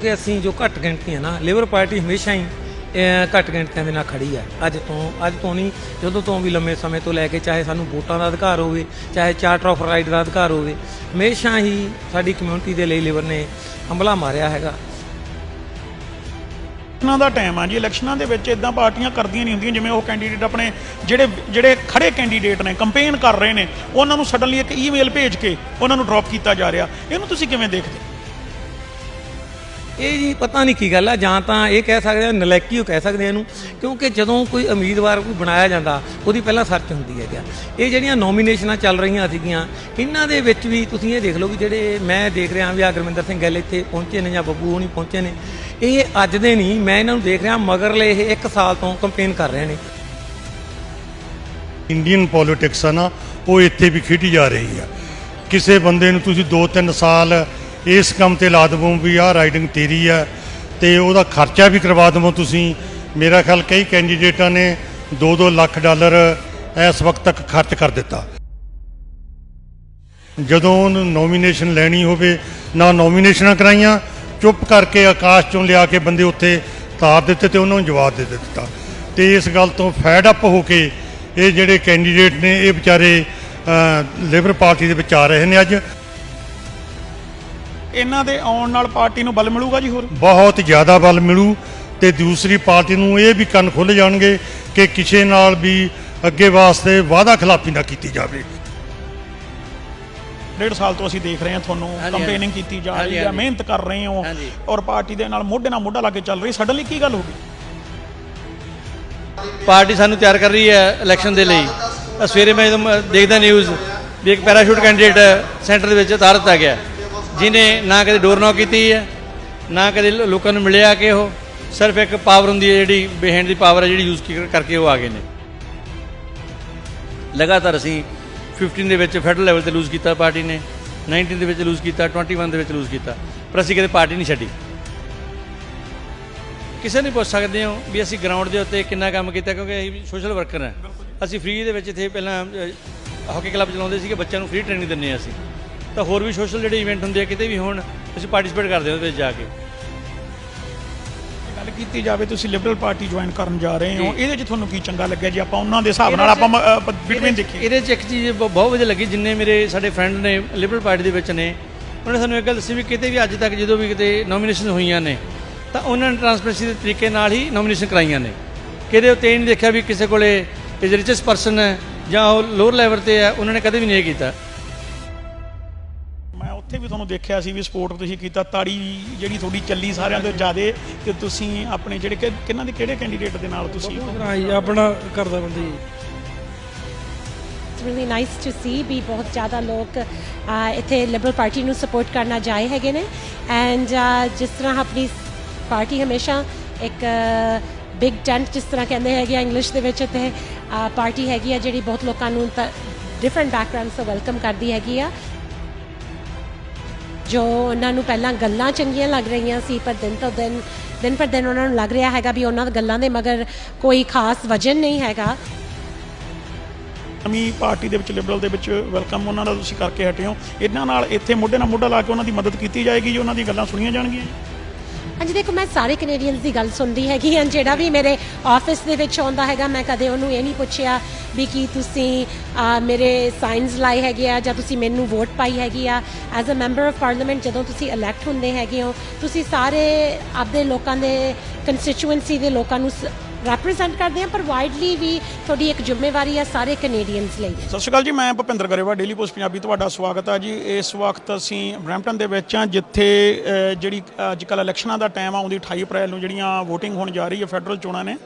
ਕਿ ਅਸੀਂ ਜੋ ਘੱਟ ਗਿਣਤੀ ਹੈ ਨਾ ਲੇਬਰ ਪਾਰਟੀ ਹਮੇਸ਼ਾ ਹੀ ਘੱਟ ਗਿਣਤੀਆਂ ਦੇ ਨਾਲ ਖੜੀ ਹੈ ਅੱਜ ਤੋਂ ਅੱਜ ਤੋਂ ਨਹੀਂ, ਜਦੋਂ ਤੋਂ ਵੀ ਲੰਮੇ ਸਮੇਂ ਤੋਂ ਲੈ ਕੇ ਚਾਹੇ ਸਾਨੂੰ ਵੋਟਾਂ ਦਾ ਅਧਿਕਾਰ ਹੋਵੇ, ਚਾਹੇ ਚਾਰਟਰ ਆਫ ਰਾਈਟ ਦਾ ਅਧਿਕਾਰ ਹੋਵੇ, ਹਮੇਸ਼ਾ ਹੀ ਸਾਡੀ ਕਮਿਊਨਿਟੀ ਦੇ ਲਈ ਲੇਬਰ ਨੇ ਹੰਬਲਾ ਮਾਰਿਆ ਹੈਗਾ। ਇਲੈਕਸ਼ਨਾਂ ਦਾ ਟਾਈਮ ਆ ਜੀ, ਇਲੈਕਸ਼ਨਾਂ ਦੇ ਵਿੱਚ ਇਦਾਂ ਪਾਰਟੀਆਂ ਕਰਦੀਆਂ ਨਹੀਂ ਹੁੰਦੀਆਂ, ਜਿਵੇਂ ਉਹ ਕੈਂਡੀਡੇਟ ਆਪਣੇ ਜਿਹੜੇ ਜਿਹੜੇ ਖੜੇ ਕੈਂਡੀਡੇਟ ਨੇ ਕੰਪੇਨ ਕਰ ਰਹੇ ਨੇ, ਉਹਨਾਂ ਨੂੰ ਸਡਨਲੀ ਇੱਕ ਈਮੇਲ ਭੇਜ ਕੇ ਉਹਨਾਂ ਨੂੰ ਡ੍ਰੌਪ ਕੀਤਾ ਜਾ ਰਿਹਾ। ਇਹਨੂੰ ਤੁਸੀਂ ਕਿਵੇਂ ਦੇਖਦੇ? ਇਹ ਜੀ ਪਤਾ ਨਹੀਂ ਕੀ ਗੱਲ ਆ, ਜਾਂ ਤਾਂ ਇਹ ਕਹਿ ਸਕਦੇ ਆ, ਨਲਾਇਕੀ ਉਹ ਕਹਿ ਸਕਦੇ ਆ ਇਹਨੂੰ, ਕਿਉਂਕਿ ਜਦੋਂ ਕੋਈ ਉਮੀਦਵਾਰ ਕੋਈ ਬਣਾਇਆ ਜਾਂਦਾ, ਉਹਦੀ ਪਹਿਲਾਂ ਸਰਚ ਹੁੰਦੀ ਹੈ ਗਿਆ ਇਹ ਜਿਹੜੀਆਂ ਨੋਮੀਨੇਸ਼ਨਾਂ ਚੱਲ ਰਹੀਆਂ ਸੀਗੀਆਂ, ਇਹਨਾਂ ਦੇ ਵਿੱਚ ਵੀ ਤੁਸੀਂ ਇਹ ਦੇਖ ਲਓ ਵੀ ਜਿਹੜੇ ਮੈਂ ਦੇਖ ਰਿਹਾ ਵੀ ਆ ਗੁਰਮਿੰਦਰ ਸਿੰਘ ਗੱਲ ਇੱਥੇ ਪਹੁੰਚੇ ਨੇ ਜਾਂ ਬੱਬੂ ਹੋਣੀ ਪਹੁੰਚੇ ਨੇ, ਇਹ ਅੱਜ ਦੇ ਨਹੀਂ, ਮੈਂ ਇਹਨਾਂ ਨੂੰ ਦੇਖ ਰਿਹਾ ਮਗਰਲੇ ਇਹ 1 ਸਾਲ ਤੋਂ ਕੰਪੇਨ ਕਰ ਰਹੇ ਨੇ। ਇੰਡੀਅਨ ਪੋਲਿਟਿਕਸ ਆ ਨਾ, ਉਹ ਇੱਥੇ ਵੀ ਖੇਡੀ ਜਾ ਰਹੀ ਆ। ਕਿਸੇ ਬੰਦੇ ਨੂੰ ਤੁਸੀਂ 2-3 ਸਾਲ ਇਸ ਕੰਮ ਤੇ ਲਾ ਦੇਵੋ ਵੀ ਆਹ ਰਾਈਡਿੰਗ ਤੇਰੀ ਆ ਤੇ ਉਹਦਾ ਖਰਚਾ ਵੀ ਕਰਵਾ ਦੇਵੋ ਤੁਸੀਂ। ਮੇਰਾ ਖਿਆਲ ਕਈ ਕੈਂਡੀਡੇਟਾਂ ਨੇ 2-2 ਲੱਖ ਡਾਲਰ ਇਸ ਵਕਤ ਤੱਕ ਖਰਚ ਕਰ ਦਿੱਤਾ। ਜਦੋਂ ਉਹਨੂੰ ਨੋਮੀਨੇਸ਼ਨ ਲੈਣੀ ਹੋਵੇ, ਨਾ ਨੋਮੀਨੇਸ਼ਨਾਂ ਕਰਾਈਆਂ, ਚੁੱਪ ਕਰਕੇ ਆਕਾਸ਼ ਚੋਂ ਲਿਆ ਕੇ ਬੰਦੇ ਉੱਥੇ ਤਾਰ ਦਿੱਤੇ ਤੇ ਉਹਨਾਂ ਨੂੰ ਜਵਾਬ ਦੇ ਦਿੱਤਾ। ਤੇ ਇਸ ਗੱਲ ਤੋਂ ਫੈਡ ਅਪ ਹੋ ਕੇ ਇਹ ਜਿਹੜੇ ਕੈਂਡੀਡੇਟ ਨੇ, ਇਹ ਵਿਚਾਰੇ ਲਿਬਰ ਪਾਰਟੀ ਦੇ ਵਿੱਚ ਆ ਰਹੇ ਨੇ ਅੱਜ। ਇਹਨਾਂ ਦੇ ਆਉਣ ਨਾਲ ਪਾਰਟੀ ਨੂੰ ਬਲ ਮਿਲੂਗਾ ਜੀ ਹੋਰ? ਬਹੁਤ ਜ਼ਿਆਦਾ ਬਲ ਮਿਲੂ ਤੇ ਦੂਸਰੀ ਪਾਰਟੀ ਨੂੰ ਇਹ ਵੀ ਕੰਨ ਖੁੱਲ ਜਾਣਗੇ ਕਿ ਕਿਸੇ ਨਾਲ ਵੀ ਅੱਗੇ ਵਾਸਤੇ ਵਾਅਦਾ ਖਿਲਾਫੀ ਨਾ ਕੀਤੀ ਜਾਵੇ। ਡੇਢ ਸਾਲ ਤੋਂ ਅਸੀਂ ਦੇਖ ਰਹੇ ਹਾਂ ਤੁਹਾਨੂੰ ਕੰਪੇਨਿੰਗ ਕੀਤੀ ਜਾ ਰਹੀ ਹੈ ਮਿਹਨਤ ਕਰ ਰਹੇ ਹੋ ਔਰ ਪਾਰਟੀ ਦੇ ਨਾਲ ਮੋਢੇ ਨਾਲ ਮੋਢਾ ਲਾ ਕੇ ਚੱਲ ਰਹੀ ਸਡਨਲੀ ਕੀ ਗੱਲ ਹੋ ਗਈ? ਪਾਰਟੀ ਸਾਨੂੰ ਤਿਆਰ ਕਰ ਰਹੀ ਹੈ ਇਲੈਕਸ਼ਨ ਦੇ ਲਈ। ਸਵੇਰੇ ਮੈਂ ਜਦੋਂ ਮ- ਦੇਖਦਾ ਨਿਊਜ਼ ਵੀ ਇੱਕ ਪੈਰਾਸ਼ੂਟ ਕੈਂਡੀਡੇਟ ਸੈਂਟਰ ਦੇ ਵਿੱਚ ਉਤਾਰ ਦਿੱਤਾ ਗਿਆ। ਜਿਨੇ ਨਾ ਕਦੇ ਡੋਰ ਨੌਕ ਕੀਤੀ ਹੈ, ਨਾ ਕਦੇ ਲੋਕਾਂ ਨੂੰ ਮਿਲਿਆ ਕਿ ਉਹ ਸਿਰਫ ਇੱਕ ਪਾਵਰ ਹੁੰਦੀ ਹੈ ਜਿਹੜੀ ਬਿਹਾਈਂਡ ਦੀ ਪਾਵਰ ਹੈ ਜਿਹੜੀ ਯੂਜ਼ ਕਰਕੇ ਉਹ ਆ ਗਏ ਨੇ। ਲਗਾਤਾਰ ਅਸੀਂ 15 ਦੇ ਵਿੱਚ ਫੈਡਰਲ ਲੈਵਲ ਤੇ ਲੂਜ਼ ਕੀਤਾ ਪਾਰਟੀ ਨੇ 19 ਦੇ ਵਿੱਚ ਲੂਜ਼ ਕੀਤਾ 21 ਦੇ ਵਿੱਚ ਲੂਜ਼ ਕੀਤਾ, ਪਰ ਅਸੀਂ ਕਦੇ ਪਾਰਟੀ ਨਹੀਂ ਛੱਡੀ। ਕਿਸੇ ਨਹੀਂ ਪੁੱਛ ਸਕਦੇ ਹੋ ਵੀ ਅਸੀਂ ਗਰਾਊਂਡ ਦੇ ਉੱਤੇ ਕਿੰਨਾ ਕੰਮ ਕੀਤਾ, ਕਿਉਂਕਿ ਅਸੀਂ ਸੋਸ਼ਲ ਵਰਕਰ ਹਾਂ। ਅਸੀਂ ਫ੍ਰੀ ਦੇ ਵਿੱਚ ਇੱਥੇ ਪਹਿਲਾਂ ਹਾਕੀ ਕਲੱਬ ਚਲਾਉਂਦੇ ਸੀਗੇ, ਬੱਚਿਆਂ ਨੂੰ ਫ੍ਰੀ ਟ੍ਰੇਨਿੰਗ ਦਿੰਦੇ ਹਾਂ ਅਸੀਂ। ਤਾਂ ਹੋਰ ਵੀ ਸੋਸ਼ਲ ਜਿਹੜੇ ਇਵੈਂਟ ਹੁੰਦੇ ਆ ਕਿਤੇ ਵੀ ਹੋਣ ਅਸੀਂ ਪਾਰਟਿਸਿਪੇਟ ਕਰਦੇ ਹਾਂ ਉਹਦੇ ਵਿੱਚ ਜਾ ਕੇ। ਗੱਲ ਕੀਤੀ ਜਾਵੇ ਤੁਸੀਂ ਲਿਬਰਲ ਪਾਰਟੀ ਜੁਆਇਨ ਕਰਨ ਜਾ ਰਹੇ ਹੋ ਇਹਦੇ 'ਚ ਤੁਹਾਨੂੰ ਕੀ ਚੰਗਾ ਲੱਗਿਆ ਜੀ? ਆਪਾਂ ਉਹਨਾਂ ਦੇ ਹਿਸਾਬ ਨਾਲ ਆਪਾਂ ਬਿਟਵੀਨ ਦੇਖੀਏ। ਇਹਦੇ 'ਚ ਇੱਕ ਚੀਜ਼ ਬਹੁਤ ਵਧੀਆ ਲੱਗੀ ਜਿੰਨੇ ਮੇਰੇ ਸਾਡੇ ਫਰੈਂਡ ਨੇ ਲਿਬਰਲ ਪਾਰਟੀ ਦੇ ਵਿੱਚ ਨੇ ਉਹਨਾਂ ਨੇ ਸਾਨੂੰ ਇੱਕ ਗੱਲ ਦੱਸੀ ਵੀ ਕਿਤੇ ਵੀ ਅੱਜ ਤੱਕ ਜਦੋਂ ਵੀ ਕਿਤੇ ਨੋਮੀਨੇਸ਼ਨ ਹੋਈਆਂ ਨੇ ਤਾਂ ਉਹਨਾਂ ਨੇ ਟਰਾਂਸਪੇਰੈਂਸੀ ਦੇ ਤਰੀਕੇ ਨਾਲ ਹੀ ਨੋਮੀਨੇਸ਼ਨ ਕਰਾਈਆਂ ਨੇ। ਕਿਤੇ ਉੱਤੇ ਇਹ ਨਹੀਂ ਦੇਖਿਆ ਵੀ ਕਿਸੇ ਕੋਲੇ ਇਜ਼ ਰਿਚੈਸਟ ਪਰਸਨ ਹੈ ਜਾਂ ਉਹ ਲੋਅਰ ਲੈਵਲ ਤੇ ਹੈ ਉਹਨਾਂ ਨੇ ਕਦੇ ਵੀ ਨਹੀਂ ਇਹ ਕੀਤਾ। ਵੀ ਤੁਹਾਨੂੰ ਦੇਖਿਆ ਸੀ ਵੀ ਸਪੋਰਟ ਤੁਸੀਂ ਕੀਤਾ ਤਾੜੀ ਜਿਹੜੀ ਤੁਹਾਡੀ ਚੱਲੀ ਸਾਰਿਆਂ ਤੋਂ ਜ਼ਿਆਦੇ ਤੇ ਤੁਸੀਂ ਆਪਣੇ ਜਿਹੜੇ ਕਿ- ਕਿਹਨਾਂ ਦੇ ਕਿਹੜੇ ਕੈਂਡੀਡੇਟ ਦੇ ਨਾਲ ਤੁਸੀਂ? ਹਾਂਜੀ ਆਪਣਾ ਕਰਦਾ ਬੰਦੇ ਜੀ। It's really nice to see ਵੀ ਬਹੁਤ ਜ਼ਿਆਦਾ ਲੋਕ ਅਹ, ਇੱਥੇ ਲਿਬਰਲ ਪਾਰਟੀ ਨੂੰ ਸਪੋਰਟ ਕਰਨਾ ਜਾਏ ਹੈਗੇ ਨੇ। ਐਂਡ ਜਿਸ ਤਰ੍ਹਾਂ ਆਪਣੀ ਪਾਰਟੀ ਹਮੇਸ਼ਾ ਇੱਕ ਬਿਗ ਟੈਂਟ ਜਿਸ ਤਰ੍ਹਾਂ ਕਹਿੰਦੇ ਹੈਗੇ ਆ ਇੰਗਲਿਸ਼ ਦੇ ਵਿੱਚ ਇੱਥੇ ਪਾਰਟੀ ਹੈਗੀ ਆ ਜਿਹੜੀ ਬਹੁਤ ਲੋਕਾਂ ਨੂੰ ਡਿਫਰੈਂਟ ਬੈਕਗ੍ਰਾਉਂਡਸ ਤੋਂ ਵੈਲਕਮ ਕਰਦੀ ਹੈਗੀ ਆ। ਜੋ ਉਹਨਾਂ ਨੂੰ ਪਹਿਲਾਂ ਗੱਲਾਂ ਚੰਗੀਆਂ ਲੱਗ ਰਹੀਆਂ ਸੀ, ਪਰ ਦਿਨ ਤੋਂ ਦਿਨ ਦਿਨ ਪਰ ਦਿਨ ਉਹਨਾਂ ਨੂੰ ਲੱਗ ਰਿਹਾ ਹੈਗਾ ਵੀ ਉਹਨਾਂ ਗੱਲਾਂ ਦੇ ਮਗਰ ਕੋਈ ਖਾਸ ਵਜਨ ਨਹੀਂ ਹੈਗਾ। ਨਵੀਂ ਪਾਰਟੀ ਦੇ ਵਿੱਚ ਲਿਬਰਲ ਦੇ ਵਿੱਚ ਵੈਲਕਮ ਉਹਨਾਂ ਦਾ ਤੁਸੀਂ ਕਰਕੇ ਹਟੇ ਹੋ। ਇਹਨਾਂ ਨਾਲ ਇੱਥੇ ਮੋਢੇ ਨਾਲ ਮੋਢਾ ਲਾ ਕੇ ਉਹਨਾਂ ਦੀ ਮਦਦ ਕੀਤੀ ਜਾਏਗੀ ਜੀ ਉਹਨਾਂ ਦੀ ਗੱਲਾਂ ਸੁਣੀਆਂ ਜਾਣਗੀਆਂ? ਹਾਂਜੀ ਦੇਖੋ ਮੈਂ ਸਾਰੇ ਕੈਨੇਡੀਅਨਸ ਦੀ ਗੱਲ ਸੁਣਦੀ ਹੈਗੀ ਹਾਂ। ਜਿਹੜਾ ਵੀ ਮੇਰੇ ਆਫਿਸ ਦੇ ਵਿੱਚ ਆਉਂਦਾ ਹੈਗਾ ਮੈਂ ਕਦੇ ਉਹਨੂੰ ਇਹ ਨਹੀਂ ਪੁੱਛਿਆ ਵੀ ਕੀ ਤੁਸੀਂ ਅਹ, ਮੇਰੇ ਸਾਈਨਸ ਲਾਏ ਹੈਗੇ ਆ ਜਾਂ ਤੁਸੀਂ ਮੈਨੂੰ ਵੋਟ ਪਾਈ ਹੈਗੀ ਆ। As a member of parliament ਜਦੋਂ ਤੁਸੀਂ ਇਲੈਕਟ ਹੁੰਦੇ ਹੈਗੇ ਹੋ ਤੁਸੀਂ ਸਾਰੇ ਆਪਦੇ ਲੋਕਾਂ ਦੇ ਕੰਸਟੀਚੁਐਂਸੀ ਦੇ ਲੋਕਾਂ ਨੂੰ ਸ ਰੈਪਰੈਜ਼ੈਂਟ ਕਰਦੇ ਆ ਪਰ ਵਾਈਡਲੀ ਵੀ ਤੁਹਾਡੀ ਇੱਕ ਜ਼ਿੰਮੇਵਾਰੀ ਆ ਸਾਰੇ ਕੈਨੇਡੀਅਨਸ ਲਈ। ਸਤਿ ਸ਼੍ਰੀ ਅਕਾਲ ਜੀ ਮੈਂ ਭੁਪਿੰਦਰ ਗਰੇਵਾ ਡੇਲੀ ਪੋਸਟ ਪੰਜਾਬੀ ਤੁਹਾਡਾ ਸਵਾਗਤ ਹੈ ਜੀ। ਇਸ ਵਕਤ ਅਸੀਂ ਬਰੈਂਪਟਨ ਦੇ ਵਿੱਚ ਹਾਂ ਜਿੱਥੇ ਜਿਹੜੀ ਅੱਜ ਕੱਲ੍ਹ ਇਲੈਕਸ਼ਨਾਂ ਦਾ ਟਾਈਮ ਆਉਂਦੀ 28 ਅਪ੍ਰੈਲ ਨੂੰ ਜਿਹੜੀਆਂ VOTING ਹੋਣ ਜਾ ਰਹੀ ਹੈ ਫੈਡਰਲ ਚੋਣਾਂ ਨੇ।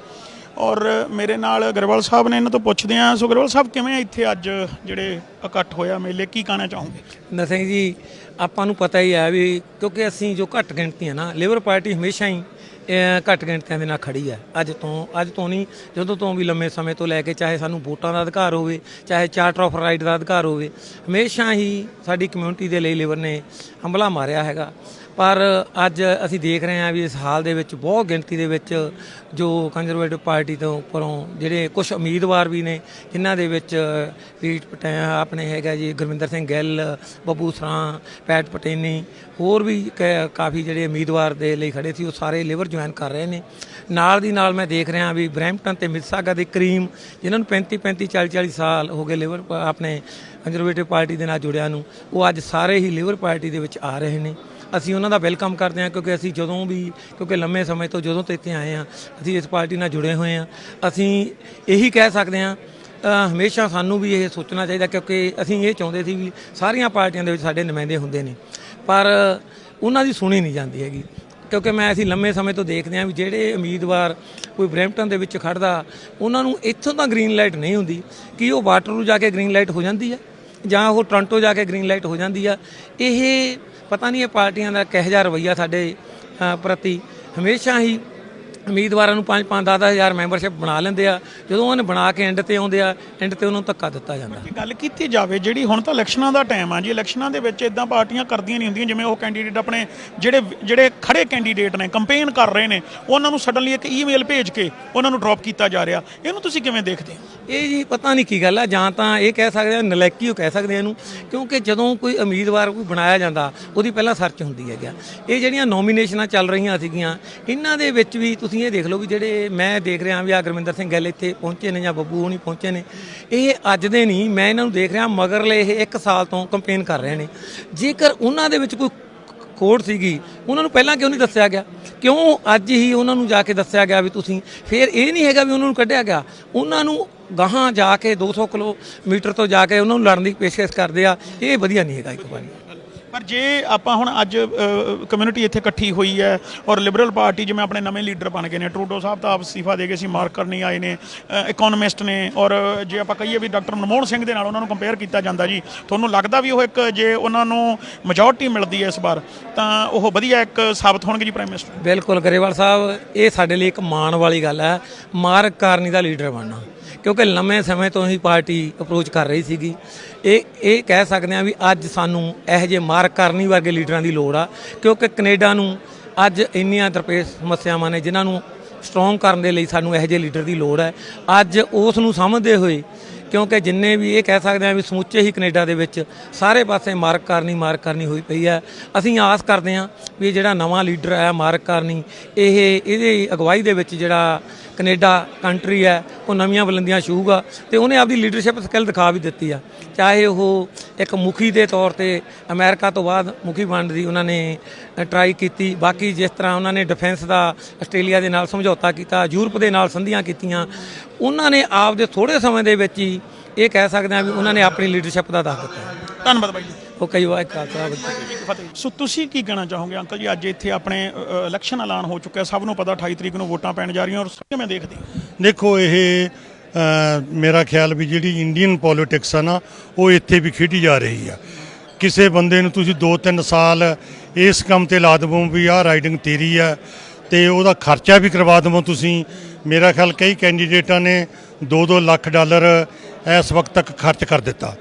ਔਰ ਮੇਰੇ ਨਾਲ ਗਰੇਵਾਲ ਸਾਹਿਬ ਨੇ ਇਹਨਾਂ ਤੋਂ ਪੁੱਛਦੇ ਹਾਂ। ਸੋ ਗਰੇਵਾਲ ਸਾਹਿਬ ਕਿਵੇਂ ਇੱਥੇ ਅੱਜ ਜਿਹੜੇ ਇਕੱਠ ਹੋਇਆ ਮੇਲੇ? ਕੀ ਕਹਿਣਾ ਚਾਹੋਗੇ? ਨਥਿੰਗ ਜੀ ਆਪਾਂ ਨੂੰ ਪਤਾ ਹੀ ਹੈ ਵੀ ਕਿਉਂਕਿ ਅਸੀਂ ਜੋ ਘੱਟ ਗਿਣਤੀ ਹੈ ਨਾ ਲੇਬਰ ਪਾਰਟੀ ਹਮੇਸ਼ਾ ਹੀ ਘੱਟ ਗਿਣਤੀਆਂ ਦੇ ਨਾਲ ਖੜੀ ਹੈ। ਅੱਜ ਤੋਂ ਅੱਜ ਤੋਂ ਨਹੀਂ, ਜਦੋਂ ਤੋਂ ਵੀ ਲੰਮੇ ਸਮੇਂ ਤੋਂ ਲੈ ਕੇ ਚਾਹੇ ਸਾਨੂੰ ਵੋਟਾਂ ਦਾ ਅਧਿਕਾਰ ਹੋਵੇ, ਚਾਹੇ ਚਾਰਟਰ ਆਫ ਰਾਈਟ ਦਾ ਅਧਿਕਾਰ ਹੋਵੇ, ਹਮੇਸ਼ਾ ਹੀ ਸਾਡੀ ਕਮਿਊਨਿਟੀ ਦੇ ਲਈ ਲੇਬਰ ਨੇ ਹੰਬਲਾ ਮਾਰਿਆ ਹੈਗਾ। ਪਰ ਅੱਜ ਅਸੀਂ ਦੇਖ ਰਹੇ ਹਾਂ ਵੀ ਇਸ ਹਾਲ ਦੇ ਵਿੱਚ ਬਹੁਤ ਗਿਣਤੀ ਦੇ ਵਿੱਚ ਜੋ ਕੰਜ਼ਰਵੇਟਿਵ ਪਾਰਟੀ ਤੋਂ ਉੱਪਰੋਂ ਜਿਹੜੇ ਕੁਝ ਉਮੀਦਵਾਰ ਵੀ ਨੇ, ਜਿਨ੍ਹਾਂ ਦੇ ਵਿੱਚ ਪੀਟ ਪਟੇ, ਆਪਣੇ ਹੈਗਾ ਜੀ ਗੁਰਵਿੰਦਰ ਸਿੰਘ ਗਿੱਲ, ਬੱਬੂ ਸਰਾਂ, ਪੈਟ ਪਟੇਨੀ, ਹੋਰ ਵੀ ਕ- ਕਾਫੀ ਜਿਹੜੇ ਉਮੀਦਵਾਰ ਦੇ ਲਈ ਖੜੇ ਸੀ, ਉਹ ਸਾਰੇ ਲੇਬਰ ਜੁਆਇਨ ਕਰ ਰਹੇ ਨੇ। ਨਾਲ ਦੀ ਨਾਲ ਮੈਂ ਦੇਖ ਰਿਹਾ ਵੀ ਬਰੈਂਪਟਨ ਤੇ ਮਿਸਾਗਾ ਦੇ ਕਰੀਮ, ਜਿਨ੍ਹਾਂ ਨੂੰ 35 35 40 40 ਸਾਲ ਹੋ ਗਏ ਲੇਬਰ, ਆਪਣੇ ਕੰਜ਼ਰਵੇਟਿਵ ਪਾਰਟੀ ਦੇ ਨਾਲ ਜੁੜਿਆ ਨੂੰ, ਉਹ ਅੱਜ ਸਾਰੇ ਹੀ ਲੇਬਰ ਪਾਰਟੀ ਦੇ ਵਿੱਚ ਆ ਰਹੇ ਨੇ। ਅਸੀਂ ਉਹਨਾਂ ਦਾ ਵੈਲਕਮ ਕਰਦੇ ਹਾਂ ਕਿਉਂਕਿ ਅਸੀਂ ਜਦੋਂ ਵੀ, ਕਿਉਂਕਿ ਲੰਮੇ ਸਮੇਂ ਤੋਂ ਜਦੋਂ ਤੋਂ ਇੱਥੇ ਆਏ ਹਾਂ, ਅਸੀਂ ਇਸ ਪਾਰਟੀ ਨਾਲ ਜੁੜੇ ਹੋਏ ਹਾਂ। ਅਸੀਂ ਇਹੀ ਕਹਿ ਸਕਦੇ ਹਾਂ ਹਮੇਸ਼ਾ ਸਾਨੂੰ ਵੀ ਇਹ ਸੋਚਣਾ ਚਾਹੀਦਾ ਕਿਉਂਕਿ ਅਸੀਂ ਇਹ ਚਾਹੁੰਦੇ ਸੀ ਵੀ ਸਾਰੀਆਂ ਪਾਰਟੀਆਂ ਦੇ ਵਿੱਚ ਸਾਡੇ ਨੁਮਾਇੰਦੇ ਹੁੰਦੇ ਨੇ। ਪਰ ਉਹਨਾਂ ਦੀ ਸੁਣੀ ਨਹੀਂ ਜਾਂਦੀ ਹੈਗੀ। ਕਿਉਂਕਿ ਮੈਂ ਅਸੀਂ ਲੰਮੇ ਸਮੇਂ ਤੋਂ ਦੇਖਦੇ ਹਾਂ ਵੀ ਜਿਹੜੇ ਉਮੀਦਵਾਰ ਕੋਈ ਬਰੈਂਪਟਨ ਦੇ ਵਿੱਚ ਖੜਦਾ ਉਹਨਾਂ ਨੂੰ ਇੱਥੋਂ ਤਾਂ ਗ੍ਰੀਨ ਲਾਈਟ ਨਹੀਂ ਹੁੰਦੀ ਕਿ ਉਹ ਵਾਟਰ ਨੂੰ ਜਾ ਕੇ ਗ੍ਰੀਨ ਲਾਈਟ ਹੋ ਜਾਂਦੀ ਹੈ ਜਾਂ ਉਹ ਟੋਰਾਂਟੋ ਜਾ ਕੇ ਗ੍ਰੀਨ ਲਾਈਟ ਹੋ ਜਾਂਦੀ ਆ। ਇਹ ਪਤਾ ਨਹੀਂ ਇਹ ਪਾਰਟੀਆਂ ਦਾ ਕਿਹੋ ਜਿਹਾ ਰਵੱਈਆ ਸਾਡੇ ਪ੍ਰਤੀ। ਹਮੇਸ਼ਾ ਹੀ ਉਮੀਦਵਾਰਾਂ ਨੂੰ 5 5 10 ਹਜ਼ਾਰ ਮੈਂਬਰਸ਼ਿਪ ਬਣਾ ਲੈਂਦੇ ਆ। ਜਦੋਂ ਉਹਨੇ ਬਣਾ ਕੇ ਐਂਡ ਤੇ ਆਉਂਦੇ ਆ ਐਂਡ ਤੇ ਉਹਨੂੰ ਧੱਕਾ ਦਿੱਤਾ ਜਾਂਦਾ। ਗੱਲ ਕੀਤੀ ਜਾਵੇ ਜਿਹੜੀ ਹੁਣ ਤਾਂ ਇਲੈਕਸ਼ਨਾਂ ਦਾ ਟਾਈਮ ਆ ਜੀ ਇਲੈਕਸ਼ਨਾਂ ਦੇ ਵਿੱਚ ਇਦਾਂ ਪਾਰਟੀਆਂ ਕਰਦੀਆਂ ਨਹੀਂ ਹੁੰਦੀਆਂ ਜਿਵੇਂ ਉਹ ਕੈਂਡੀਡੇਟ ਆਪਣੇ ਜਿਹੜੇ ਜਿਹੜੇ ਖੜੇ ਕੈਂਡੀਡੇਟ ਨੇ ਕੰਪੇਨ ਕਰ ਰਹੇ ਨੇ ਉਹਨਾਂ ਨੂੰ ਸਡਨਲੀ ਇੱਕ ਈਮੇਲ ਭੇਜ ਕੇ ਉਹਨਾਂ ਨੂੰ ਡ੍ਰੌਪ ਕੀਤਾ ਜਾ ਰਿਹਾ। ਇਹਨੂੰ ਤੁਸੀਂ ਕਿਵੇਂ ਦੇਖਦੇ ਹੋ? ਇਹ ਜੀ ਪਤਾ ਨਹੀਂ ਕੀ ਗੱਲ ਆ ਜਾਂ ਤਾਂ ਇਹ ਕਹਿ ਸਕਦੇ ਆ ਨਲਾਇਕੀ ਉਹ ਕਹਿ ਸਕਦੇ ਆ ਇਹਨੂੰ ਕਿਉਂਕਿ ਜਦੋਂ ਕੋਈ ਉਮੀਦਵਾਰ ਕੋਈ ਬਣਾਇਆ ਜਾਂਦਾ ਉਹਦੀ ਪਹਿਲਾਂ ਸਰਚ ਹੁੰਦੀ ਹੈ ਗਿਆ ਇਹ ਜਿਹੜੀਆਂ ਨੋਮੀਨੇਸ਼ਨਾਂ ਚੱਲ ਰਹੀਆਂ ਸੀਗੀਆਂ ਇਹਨਾਂ ਦੇ ਵਿੱਚ ਵੀ ਤੁਸੀਂ ਤੁਸੀਂ ਇਹ ਦੇਖ ਲਓ ਵੀ ਜਿਹੜੇ ਮੈਂ ਦੇਖ ਰਿਹਾ ਵੀ ਆ ਗੁਰਮਿੰਦਰ ਸਿੰਘ ਗੱਲ ਇੱਥੇ ਪਹੁੰਚੇ ਨੇ ਜਾਂ ਬੱਬੂ ਹੋਣੀ ਪਹੁੰਚੇ ਨੇ, ਇਹ ਅੱਜ ਦੇ ਨਹੀਂ, ਮੈਂ ਇਹਨਾਂ ਨੂੰ ਦੇਖ ਰਿਹਾ ਮਗਰਲੇ ਇਹ 1 ਸਾਲ ਤੋਂ ਕੰਪੇਨ ਕਰ ਰਹੇ ਨੇ। ਜੇਕਰ ਉਹਨਾਂ ਦੇ ਵਿੱਚ ਕੋਈ ਕੋਡ ਸੀਗੀ, ਉਹਨਾਂ ਨੂੰ ਪਹਿਲਾਂ ਕਿਉਂ ਨਹੀਂ ਦੱਸਿਆ ਗਿਆ? ਕਿਉਂ ਅੱਜ ਹੀ ਉਹਨਾਂ ਨੂੰ ਜਾ ਕੇ ਦੱਸਿਆ ਗਿਆ ਵੀ ਤੁਸੀਂ? ਫਿਰ ਇਹ ਨਹੀਂ ਹੈਗਾ ਵੀ ਉਹਨਾਂ ਨੂੰ ਕੱਢਿਆ ਗਿਆ। ਉਹਨਾਂ ਨੂੰ ਗਾਹਾਂ ਜਾ ਕੇ 200 ਕਿਲੋਮੀਟਰ ਤੋਂ ਜਾ ਕੇ ਉਹਨਾਂ ਨੂੰ ਲੜਨ ਦੀ ਪੇਸ਼ਕਸ਼ ਕਰਦੇ ਆ, ਇਹ ਵਧੀਆ ਨਹੀਂ ਹੈਗਾ ਇੱਕ ਵਾਰੀ। ਪਰ ਜੇ ਆਪਾਂ ਹੁਣ ਅੱਜ ਕਮਿਊਨਿਟੀ ਇੱਥੇ ਇਕੱਠੀ ਹੋਈ ਹੈ ਔਰ ਲਿਬਰਲ ਪਾਰਟੀ ਜਿਵੇਂ ਆਪਣੇ ਨਵੇਂ ਲੀਡਰ ਬਣ ਗਏ ਨੇ ਟਰੂਡੋ ਸਾਹਿਬ ਤਾਂ ਆਪ ਅਸਤੀਫਾ ਦੇ ਗਏ ਸੀ ਮਾਰਕਰ ਨਹੀਂ ਆਏ ਨੇ ਇਕਨੋਮਿਸਟ ਨੇ ਔਰ ਜੇ ਆਪਾਂ ਕਹੀਏ ਵੀ ਡਾਕਟਰ ਮਨਮੋਹਨ ਸਿੰਘ ਦੇ ਨਾਲ ਉਹਨਾਂ ਨੂੰ ਕੰਪੇਅਰ ਕੀਤਾ ਜਾਂਦਾ ਜੀ, ਤੁਹਾਨੂੰ ਲੱਗਦਾ ਵੀ ਉਹ ਇੱਕ ਜੇ ਉਹਨਾਂ ਨੂੰ ਮੈਜੋਰਟੀ ਮਿਲਦੀ ਹੈ ਇਸ ਵਾਰ, ਤਾਂ ਉਹ ਵਧੀਆ ਇੱਕ ਸਾਬਤ ਹੋਣਗੇ ਜੀ ਪ੍ਰਾਈਮ ਮਿਨਿਸਟਰ ਬਿਲਕੁਲ, ਗਰੇਵਾਲ ਸਾਹਿਬ, ਇਹ ਸਾਡੇ ਲਈ ਇੱਕ ਮਾਣ ਵਾਲੀ ਗੱਲ ਹੈ ਮਾਰਕ ਕਾਰਨੀ ਦਾ ਲੀਡਰ ਬਣਨਾ। ਕਿਉਂਕਿ ਲੰਮੇ ਸਮੇਂ ਤੋਂ ਹੀ ਪਾਰਟੀ ਅਪਰੋਚ ਕਰ ਰਹੀ ਸੀਗੀ। ਇਹ ਇਹ ਕਹਿ ਸਕਦੇ ਆ ਵੀ ਅੱਜ ਸਾਨੂੰ ਇਹੋ ਜਿਹੇ ਮਾਰਕ ਕਾਰਨੀ ਵਰਗੇ ਲੀਡਰਾਂ ਦੀ ਲੋੜ ਆ, ਕਿਉਂਕਿ ਕੈਨੇਡਾ ਨੂੰ ਅੱਜ ਇੰਨੀਆਂ ਦਰਪੇਸ਼ ਸਮੱਸਿਆਵਾਂ ਨੇ ਜਿਨ੍ਹਾਂ ਨੂੰ ਸਟਰੋਂਗ ਕਰਨ ਦੇ ਲਈ ਸਾਨੂੰ ਇਹੋ ਜਿਹੇ ਲੀਡਰ ਦੀ ਲੋੜ ਹੈ। ਅੱਜ ਉਸ ਨੂੰ ਸਮਝਦੇ ਹੋਏ ਕਿਉਂਕਿ ਜਿੰਨੇ ਵੀ ਇਹ ਕਹਿ ਸਕਦੇ ਆ ਵੀ ਸਮੁੱਚੇ ਹੀ ਕੈਨੇਡਾ ਦੇ ਵਿੱਚ ਸਾਰੇ ਪਾਸੇ ਮਾਰਕ ਕਰਨੀ ਮਾਰਕ ਕਰਨੀ ਹੋਈ ਪਈ ਹੈ। ਅਸੀਂ ਆਸ ਕਰਦੇ ਹਾਂ ਵੀ ਜਿਹੜਾ ਨਵਾਂ ਲੀਡਰ ਆਇਆ ਮਾਰਕ ਕਰਨੀ, ਇਹ ਇਹਦੇ ਅਗਵਾਈ ਦੇ ਵਿੱਚ ਜਿਹੜਾ ਕੈਨੇਡਾ ਕੰਟਰੀ ਹੈ, ਉਹ ਨਵੀਆਂ ਬੁਲੰਦੀਆਂ ਛੂਹੂਗਾ ਤੇ ਉਹਨੇ ਆਪਦੀ ਲੀਡਰਸ਼ਿਪ ਸਕਿੱਲ ਦਿਖਾ ਵੀ ਦਿੱਤੀ ਆ। ਚਾਹੇ ਉਹ ਇੱਕ ਮੁਖੀ ਦੇ ਤੌਰ ਤੇ ਅਮਰੀਕਾ ਤੋਂ ਬਾਅਦ ਮੁਖੀ ਬਣਨ ਦੀ ਉਹਨਾਂ ਨੇ ਟਰਾਈ ਕੀਤੀ। ਬਾਕੀ ਜਿਸ ਤਰ੍ਹਾਂ ਉਹਨਾਂ ਨੇ ਡਿਫੈਂਸ ਦਾ ਆਸਟ੍ਰੇਲੀਆ ਦੇ ਨਾਲ ਸਮਝੌਤਾ ਕੀਤਾ, ਯੂਰਪ ਦੇ ਨਾਲ ਸੰਧੀਆਂ ਕੀਤੀਆਂ, ਉਹਨਾਂ ਨੇ ਆਪਦੇ ਥੋੜੇ ਸਮੇਂ ਦੇ ਵਿੱਚ ਹੀ ਇਹ ਕਹਿ ਸਕਦੇ ਆ ਵੀ ਉਹਨਾਂ ਨੇ ਆਪਣੀ ਲੀਡਰਸ਼ਿਪ ਦਾ ਦੱਸ ਦਿੱਤਾ। ਧੰਨਵਾਦ ਬਾਈ ਜੀ। ਉਹ ਕਈ ਵਾਰ ਖਾਲਸਾ ਫਤਿਹ ਸੋ ਤੁਸੀਂ ਕੀ ਕਹਿਣਾ ਚਾਹੋਗੇ ਅੰਕਲ ਜੀ? ਅੱਜ ਇੱਥੇ ਆਪਣੇ ਇਲੈਕਸ਼ਨ ਐਲਾਨ ਹੋ ਚੁੱਕਿਆ। ਸਭ ਨੂੰ ਪਤਾ 28 ਤਰੀਕ ਨੂੰ ਵੋਟਾਂ ਪੈਣ ਜਾ ਰਹੀਆਂ ਔਰ ਕਿਵੇਂ ਦੇਖਦੇ ਹੋ? ਦੇਖੋ ਇਹ ਅ, ਮੇਰਾ ਖਿਆਲ ਵੀ ਜਿਹੜੀ ਇੰਡੀਅਨ ਪੋਲਿਟਿਕਸ ਆ ਨਾ ਉਹ ਇੱਥੇ ਵੀ ਖੇਡੀ ਜਾ ਰਹੀ ਆ। ਕਿਸੇ ਬੰਦੇ ਨੂੰ ਤੁਸੀਂ 2-3 ਸਾਲ ਇਸ ਕੰਮ ਤੇ ਲਾ ਦੇਵੋ ਵੀ ਆਹ ਰਾਈਡਿੰਗ ਤੇਰੀ ਆ ਤੇ ਉਹਦਾ ਖਰਚਾ ਵੀ ਕਰਵਾ ਦੇਵੋ ਤੁਸੀਂ। ਮੇਰਾ ਖਿਆਲ ਕਈ ਕੈਂਡੀਡੇਟਾਂ ਨੇ 2-2 ਲੱਖ ਡਾਲਰ ਇਸ ਵਕਤ ਤੱਕ ਖਰਚ ਕਰ ਦਿੱਤਾ।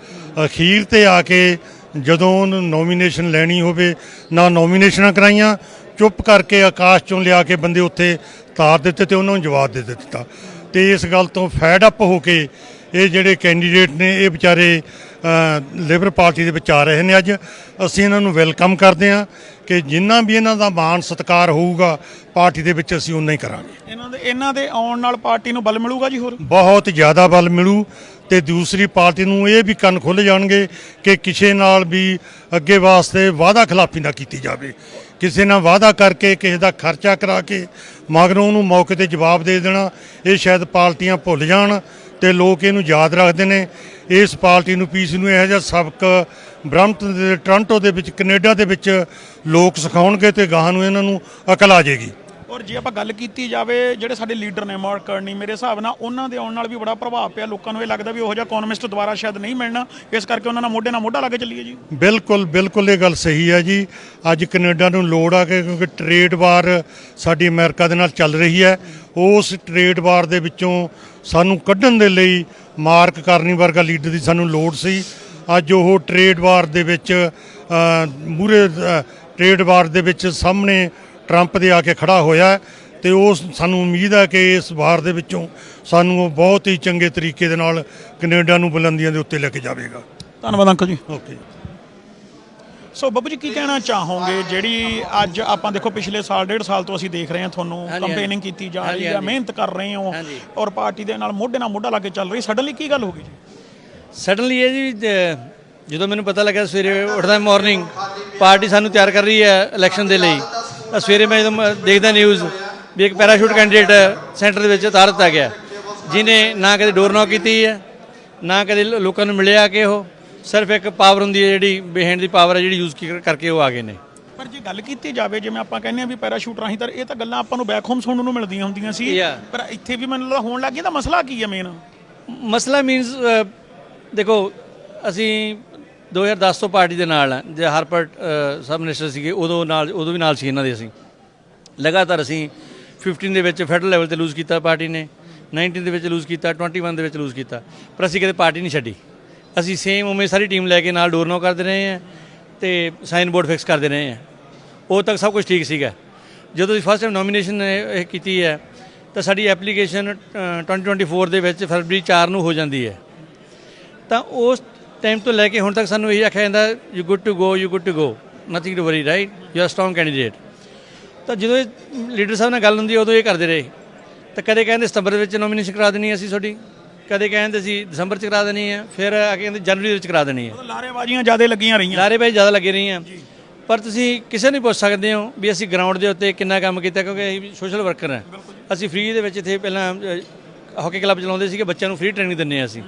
ਅਖੀਰ ਤੇ ਆ ਕੇ ਜਦੋਂ ਉਹਨੂੰ ਨੋਮੀਨੇਸ਼ਨ ਲੈਣੀ ਹੋਵੇ, ਨਾ ਨੋਮੀਨੇਸ਼ਨਾਂ ਕਰਾਈਆਂ, ਚੁੱਪ ਕਰਕੇ ਆਕਾਸ਼ ਚੋਂ ਲਿਆ ਕੇ ਬੰਦੇ ਉੱਥੇ ਤਾਰ ਦਿੱਤੇ ਤੇ ਉਹਨਾਂ ਨੂੰ ਜਵਾਬ ਦੇ ਦਿੱਤਾ। ਤੇ ਇਸ ਗੱਲ ਤੋਂ ਫੈਡ ਅਪ ਹੋ ਕੇ ਇਹ ਜਿਹੜੇ ਕੈਂਡੀਡੇਟ ਨੇ, ਇਹ ਵਿਚਾਰੇ ਲਿਬਰ ਪਾਰਟੀ ਦੇ ਵਿੱਚ ਆ ਰਹੇ ਨੇ ਅੱਜ। ਅਸੀਂ ਇਹਨਾਂ ਨੂੰ ਵੈਲਕਮ ਕਰਦੇ ਹਾਂ ਕਿ ਜਿੰਨਾ ਵੀ ਇਹਨਾਂ ਦਾ ਮਾਣ ਸਤਿਕਾਰ ਹੋਊਗਾ ਪਾਰਟੀ ਦੇ ਵਿੱਚ ਅਸੀਂ ਉਨਾ ਹੀ ਕਰਾਂਗੇ। ਇਹਨਾਂ ਦੇ ਇਹਨਾਂ ਦੇ ਆਉਣ ਨਾਲ ਪਾਰਟੀ ਨੂੰ ਬਲ ਮਿਲੂਗਾ ਜੀ ਹੋਰ? ਬਹੁਤ ਜ਼ਿਆਦਾ ਬਲ ਮਿਲੂ ਤੇ ਦੂਸਰੀ ਪਾਰਟੀ ਨੂੰ ਇਹ ਵੀ ਕੰਨ ਖੁੱਲ ਜਾਣਗੇ ਕਿ ਕਿਸੇ ਨਾਲ ਵੀ ਅੱਗੇ ਵਾਸਤੇ ਵਾਅਦਾ ਖਿਲਾਫੀ ਨਾ ਕੀਤੀ ਜਾਵੇ। ਕਿਸੇ ਨਾਲ ਵਾਅਦਾ ਕਰਕੇ ਕਿਸੇ ਦਾ ਖਰਚਾ ਕਰਾ ਕੇ ਮਗਰੋਂ ਉਹਨੂੰ ਮੌਕੇ ਤੇ ਜਵਾਬ ਦੇ ਦੇਣਾ ਇਹ ਸ਼ਾਇਦ ਪਾਰਟੀਆਂ ਭੁੱਲ ਜਾਣ। ਤੇ ਲੋਕ ਇਹਨੂੰ ਯਾਦ ਰੱਖਦੇ ਨੇ। ਇਸ ਪਾਰਟੀ ਨੂੰ, ਪੀਸ ਨੂੰ ਇਹੋ ਜਿਹਾ ਸਬਕ ਬ੍ਰਹਮਟਨ ਦੇ, ਟੋਰਾਂਟੋ ਦੇ ਵਿੱਚ, ਕੈਨੇਡਾ ਦੇ ਵਿੱਚ ਲੋਕ ਸਿਖਾਉਣਗੇ ਤੇ ਗਾਹਾਂ ਨੂੰ ਇਹਨਾਂ ਨੂੰ ਅਕਲ ਆ ਜਾਏਗੀ। ਔਰ ਜੇ ਆਪਾਂ ਗੱਲ ਕੀਤੀ ਜਾਵੇ ਜਿਹੜੇ ਸਾਡੇ ਲੀਡਰ ਨੇ ਮਾਰਕ ਕਰਨੀ, ਮੇਰੇ ਹਿਸਾਬ ਨਾਲ ਉਹਨਾਂ ਦੇ ਆਉਣ ਨਾਲ ਵੀ ਬੜਾ ਪ੍ਰਭਾਵ ਪਿਆ। ਲੋਕਾਂ ਨੂੰ ਇਹ ਲੱਗਦਾ ਵੀ ਉਹੋ ਜਿਹਾ ਇਕਨੋਮਿਸਟ ਦੁਬਾਰਾ ਸ਼ਾਇਦ ਨਹੀਂ ਮਿਲਣਾ। ਇਸ ਕਰਕੇ ਉਹਨਾਂ ਨਾਲ ਮੋਢੇ ਨਾਲ ਮੋਢਾ ਲਾ ਕੇ ਚੱਲੀਏ ਜੀ। ਬਿਲਕੁਲ ਬਿਲਕੁਲ ਇਹ ਗੱਲ ਸਹੀ ਹੈ ਜੀ। ਅੱਜ ਕੈਨੇਡਾ ਨੂੰ ਲੋੜ ਆ ਕਿ ਕਿਉਂਕਿ ਟ੍ਰੇਡ ਵਾਰ ਸਾਡੀ ਅਮਰੀਕਾ ਦੇ ਨਾਲ ਚੱਲ ਰਹੀ ਹੈ। ਉਸ ਟ੍ਰੇਡ ਵਾਰ ਦੇ ਵਿੱਚੋਂ ਸਾਨੂੰ ਕੱਢਣ ਦੇ ਲਈ ਮਾਰਕ ਕਰਨੀ ਵਰਗਾ ਲੀਡਰ ਦੀ ਸਾਨੂੰ ਲੋੜ ਸੀ। ਅੱਜ ਉਹ ਟ੍ਰੇਡ ਵਾਰ ਦੇ ਵਿੱਚ ਮੂਰੇ ਟ੍ਰੇਡ ਵਾਰ ਦੇ ਵਿੱਚ ਸਾਹਮਣੇ ਟਰੰਪ ਦੇ ਆ ਕੇ ਖੜਾ ਹੋਇਆ ਤੇ ਉਹ ਸਾਨੂੰ ਉਮੀਦ ਹੈ ਕਿ ਇਸ ਵਾਰ ਦੇ ਵਿੱਚੋਂ ਸਾਨੂੰ ਉਹ ਬਹੁਤ ਹੀ ਚੰਗੇ ਤਰੀਕੇ ਦੇ ਨਾਲ ਕੈਨੇਡਾ ਨੂੰ ਬੁਲੰਦੀਆਂ ਦੇ ਉੱਤੇ ਲੈ ਕੇ ਜਾਵੇਗਾ। ਧੰਨਵਾਦ ਅੰਕਲ ਜੀ। ਓਕੇ। ਸੋ ਬੱਬੂ ਜੀ ਕੀ ਕਹਿਣਾ ਚਾਹੋਗੇ? ਜਿਹੜੀ ਅੱਜ ਆਪਾਂ ਦੇਖੋ ਪਿਛਲੇ ਸਾਲ ਡੇਢ ਸਾਲ ਤੋਂ ਅਸੀਂ ਦੇਖ ਰਹੇ ਹਾਂ ਤੁਹਾਨੂੰ ਕੰਪੇਨਿੰਗ ਕੀਤੀ ਜਾ ਰਹੀ ਹੈ। ਮਿਹਨਤ ਕਰ ਰਹੇ ਹੋ। ਔਰ ਪਾਰਟੀ ਦੇ ਨਾਲ ਮੋਢੇ ਨਾਲ ਮੋਢਾ ਲਾ ਕੇ ਚੱਲ ਰਹੀ ਸਡਨਲੀ ਕੀ ਗੱਲ ਹੋ ਗਈ ਜੀ? ਸਡਨਲੀ ਇਹ ਜੀ ਜ- ਜਦੋਂ ਮੈਨੂੰ ਪਤਾ ਲੱਗਾ ਸਵੇਰੇ ਉੱਠਦਾ ਮਾਰਨਿੰਗ ਪਾਰਟੀ ਸਾਨੂੰ ਤਿਆਰ ਕਰ ਰਹੀ ਹੈ ਇਲੈਕਸ਼ਨ ਦੇ ਲਈ। ਤਾਂ ਸਵੇਰੇ ਮੈਂ ਜਦੋਂ ਦੇਖਦਾ ਨਿਊਜ਼ ਵੀ ਇੱਕ ਪੈਰਾਸ਼ੂਟ ਕੈਂਡੀਡੇਟ ਸੈਂਟਰ ਦੇ ਵਿੱਚ ਉਤਾਰ ਦਿੱਤਾ ਗਿਆ। ਜਿਨੇ ਨਾ ਕਦੇ ਡੋਰ ਨੌਕ ਕੀਤੀ ਹੈ ਨਾ ਕਦੇ ਲੋਕਾਂ ਨੂੰ ਮਿਲਿਆ ਕਿ ਉਹ ਸਿਰਫ ਇੱਕ ਪਾਵਰ ਹੁੰਦੀ ਹੈ ਜਿਹੜੀ ਬਿਹਾਈਂਡ ਦੀ ਪਾਵਰ ਹੈ ਜਿਹੜੀ ਯੂਜ਼ ਕਰਕੇ ਉਹ ਆ ਗਏ ਨੇ। ਪਰ ਜੇ ਗੱਲ ਕੀਤੀ ਜਾਵੇ ਜਿਵੇਂ ਆਪਾਂ ਕਹਿੰਦੇ ਆ ਵੀ ਪੈਰਾਸ਼ੂਟ ਰਾਹੀਂ ਤਾਂ ਇਹ ਤਾਂ ਗੱਲਾਂ ਆਪਾਂ ਨੂੰ ਬੈਕ ਹੋਮ ਸੁਣਨ ਨੂੰ ਮਿਲਦੀਆਂ ਹੁੰਦੀਆਂ ਸੀ. ਪਰ ਇੱਥੇ ਵੀ ਮੈਨੂੰ ਲੱਗਦਾ ਹੋਣ ਲੱਗ ਗਿਆ ਤਾਂ ਮਸਲਾ ਕੀ ਹੈ ਮੇਨ ਮਸਲਾ ਮੀਨਸ ਦੇਖੋ ਅਸੀਂ 2010 ਤੋਂ ਪਾਰਟੀ ਦੇ ਨਾਲ ਹਾਂ ਜੇ ਹਰਪਟ ਸਬ ਮਿਨਿਸਟਰ ਸੀਗੇ, ਉਦੋਂ ਨਾਲ, ਉਦੋਂ ਵੀ ਨਾਲ ਸੀ ਇਹਨਾਂ ਦੇ ਅਸੀਂ। ਲਗਾਤਾਰ ਅਸੀਂ 15 ਦੇ ਵਿੱਚ ਫੈਡਰਲ ਲੈਵਲ ਤੇ ਲੂਜ਼ ਕੀਤਾ ਪਾਰਟੀ ਨੇ 19 ਦੇ ਵਿੱਚ ਲੂਜ਼ ਕੀਤਾ 21 ਦੇ ਵਿੱਚ ਲੂਜ਼ ਕੀਤਾ, ਪਰ ਅਸੀਂ ਕਦੇ ਪਾਰਟੀ ਨਹੀਂ ਛੱਡੀ। ਅਸੀਂ ਸੇਮ ਉਵੇਂ ਸਾਰੀ ਟੀਮ ਲੈ ਕੇ ਨਾਲ ਡੋਰ ਨੋ ਕਰਦੇ ਰਹੇ ਹਾਂ ਤੇ ਸਾਈਨ ਬੋਰਡ ਫਿਕਸ ਕਰਦੇ ਰਹੇ ਹਾਂ। ਉਦੋਂ ਤੱਕ ਸਭ ਕੁਝ ਠੀਕ ਸੀਗਾ। ਜਦੋਂ ਅਸੀਂ ਫਸਟ ਟਾਈਮ ਨੋਮੀਨੇਸ਼ਨ ਇਹ ਕੀਤੀ ਹੈ, ਤਾਂ ਸਾਡੀ ਐਪਲੀਕੇਸ਼ਨ 2024 ਦੇ ਵਿੱਚ ਫਰਵਰੀ 4 ਨੂੰ ਹੋ ਜਾਂਦੀ ਹੈ। ਤਾਂ ਉਸ ਟਾਈਮ ਤੋਂ ਲੈ ਕੇ ਹੁਣ ਤੱਕ ਸਾਨੂੰ ਇਹ ਆਖਿਆ ਜਾਂਦਾ you good to go you good to go nothing to worry right you are strong candidate ਤਾਂ ਜਦੋਂ ਇਹ ਲੀਡਰ ਸਾਹਿਬ ਨਾਲ ਗੱਲ ਹੁੰਦੀ ਉਦੋਂ ਇਹ ਕਰਦੇ ਰਹੇ। ਤਾਂ ਕਦੇ ਕਹਿੰਦੇ ਸਤੰਬਰ ਦੇ ਵਿੱਚ ਨੋਮੀਨੇਸ਼ਨ ਕਰਾ ਦੇਣੀ ਅਸੀਂ ਤੁਹਾਡੀ। ਕਦੇ ਕਹਿੰਦੇ ਸੀ ਦਸੰਬਰ ਚ ਕਰਾ ਦੇਣੀ ਹੈ। ਫਿਰ ਆ ਕੇ ਕਹਿੰਦੇ ਜਨਵਰੀ ਦੇ ਵਿੱਚ ਕਰਾ ਦੇਣੀ ਹੈ। ਲਾਰੇਬਾਜ਼ੀਆਂ ਜ਼ਿਆਦਾ ਲੱਗੀਆਂ ਰਹੀਆਂ। ਲਾਰੇ ਬਾਈ ਜ਼ਿਆਦਾ ਲੱਗੇ ਰਹੀਆਂ। ਪਰ ਤੁਸੀਂ ਕਿਸੇ ਨੂੰ ਪੁੱਛ ਸਕਦੇ ਹੋ ਵੀ ਅਸੀਂ ਗਰਾਊਂਡ ਦੇ ਉੱਤੇ ਕਿੰਨਾ ਕੰਮ ਕੀਤਾ ਕਿਉਂਕਿ ਅਸੀਂ ਸੋਸ਼ਲ ਵਰਕਰ ਹਾਂ। ਅਸੀਂ ਫ੍ਰੀ ਦੇ ਵਿੱਚ ਇੱਥੇ ਪਹਿਲਾਂ ਹਾਕੀ ਕਲੱਬ ਚਲਾਉਂਦੇ ਸੀਗੇ ਬੱਚਿਆਂ ਨੂੰ ਫ੍ਰੀ ਟ੍ਰੇਨਿੰਗ ਦਿੰਦੇ ਹਾਂ ਅਸੀਂ।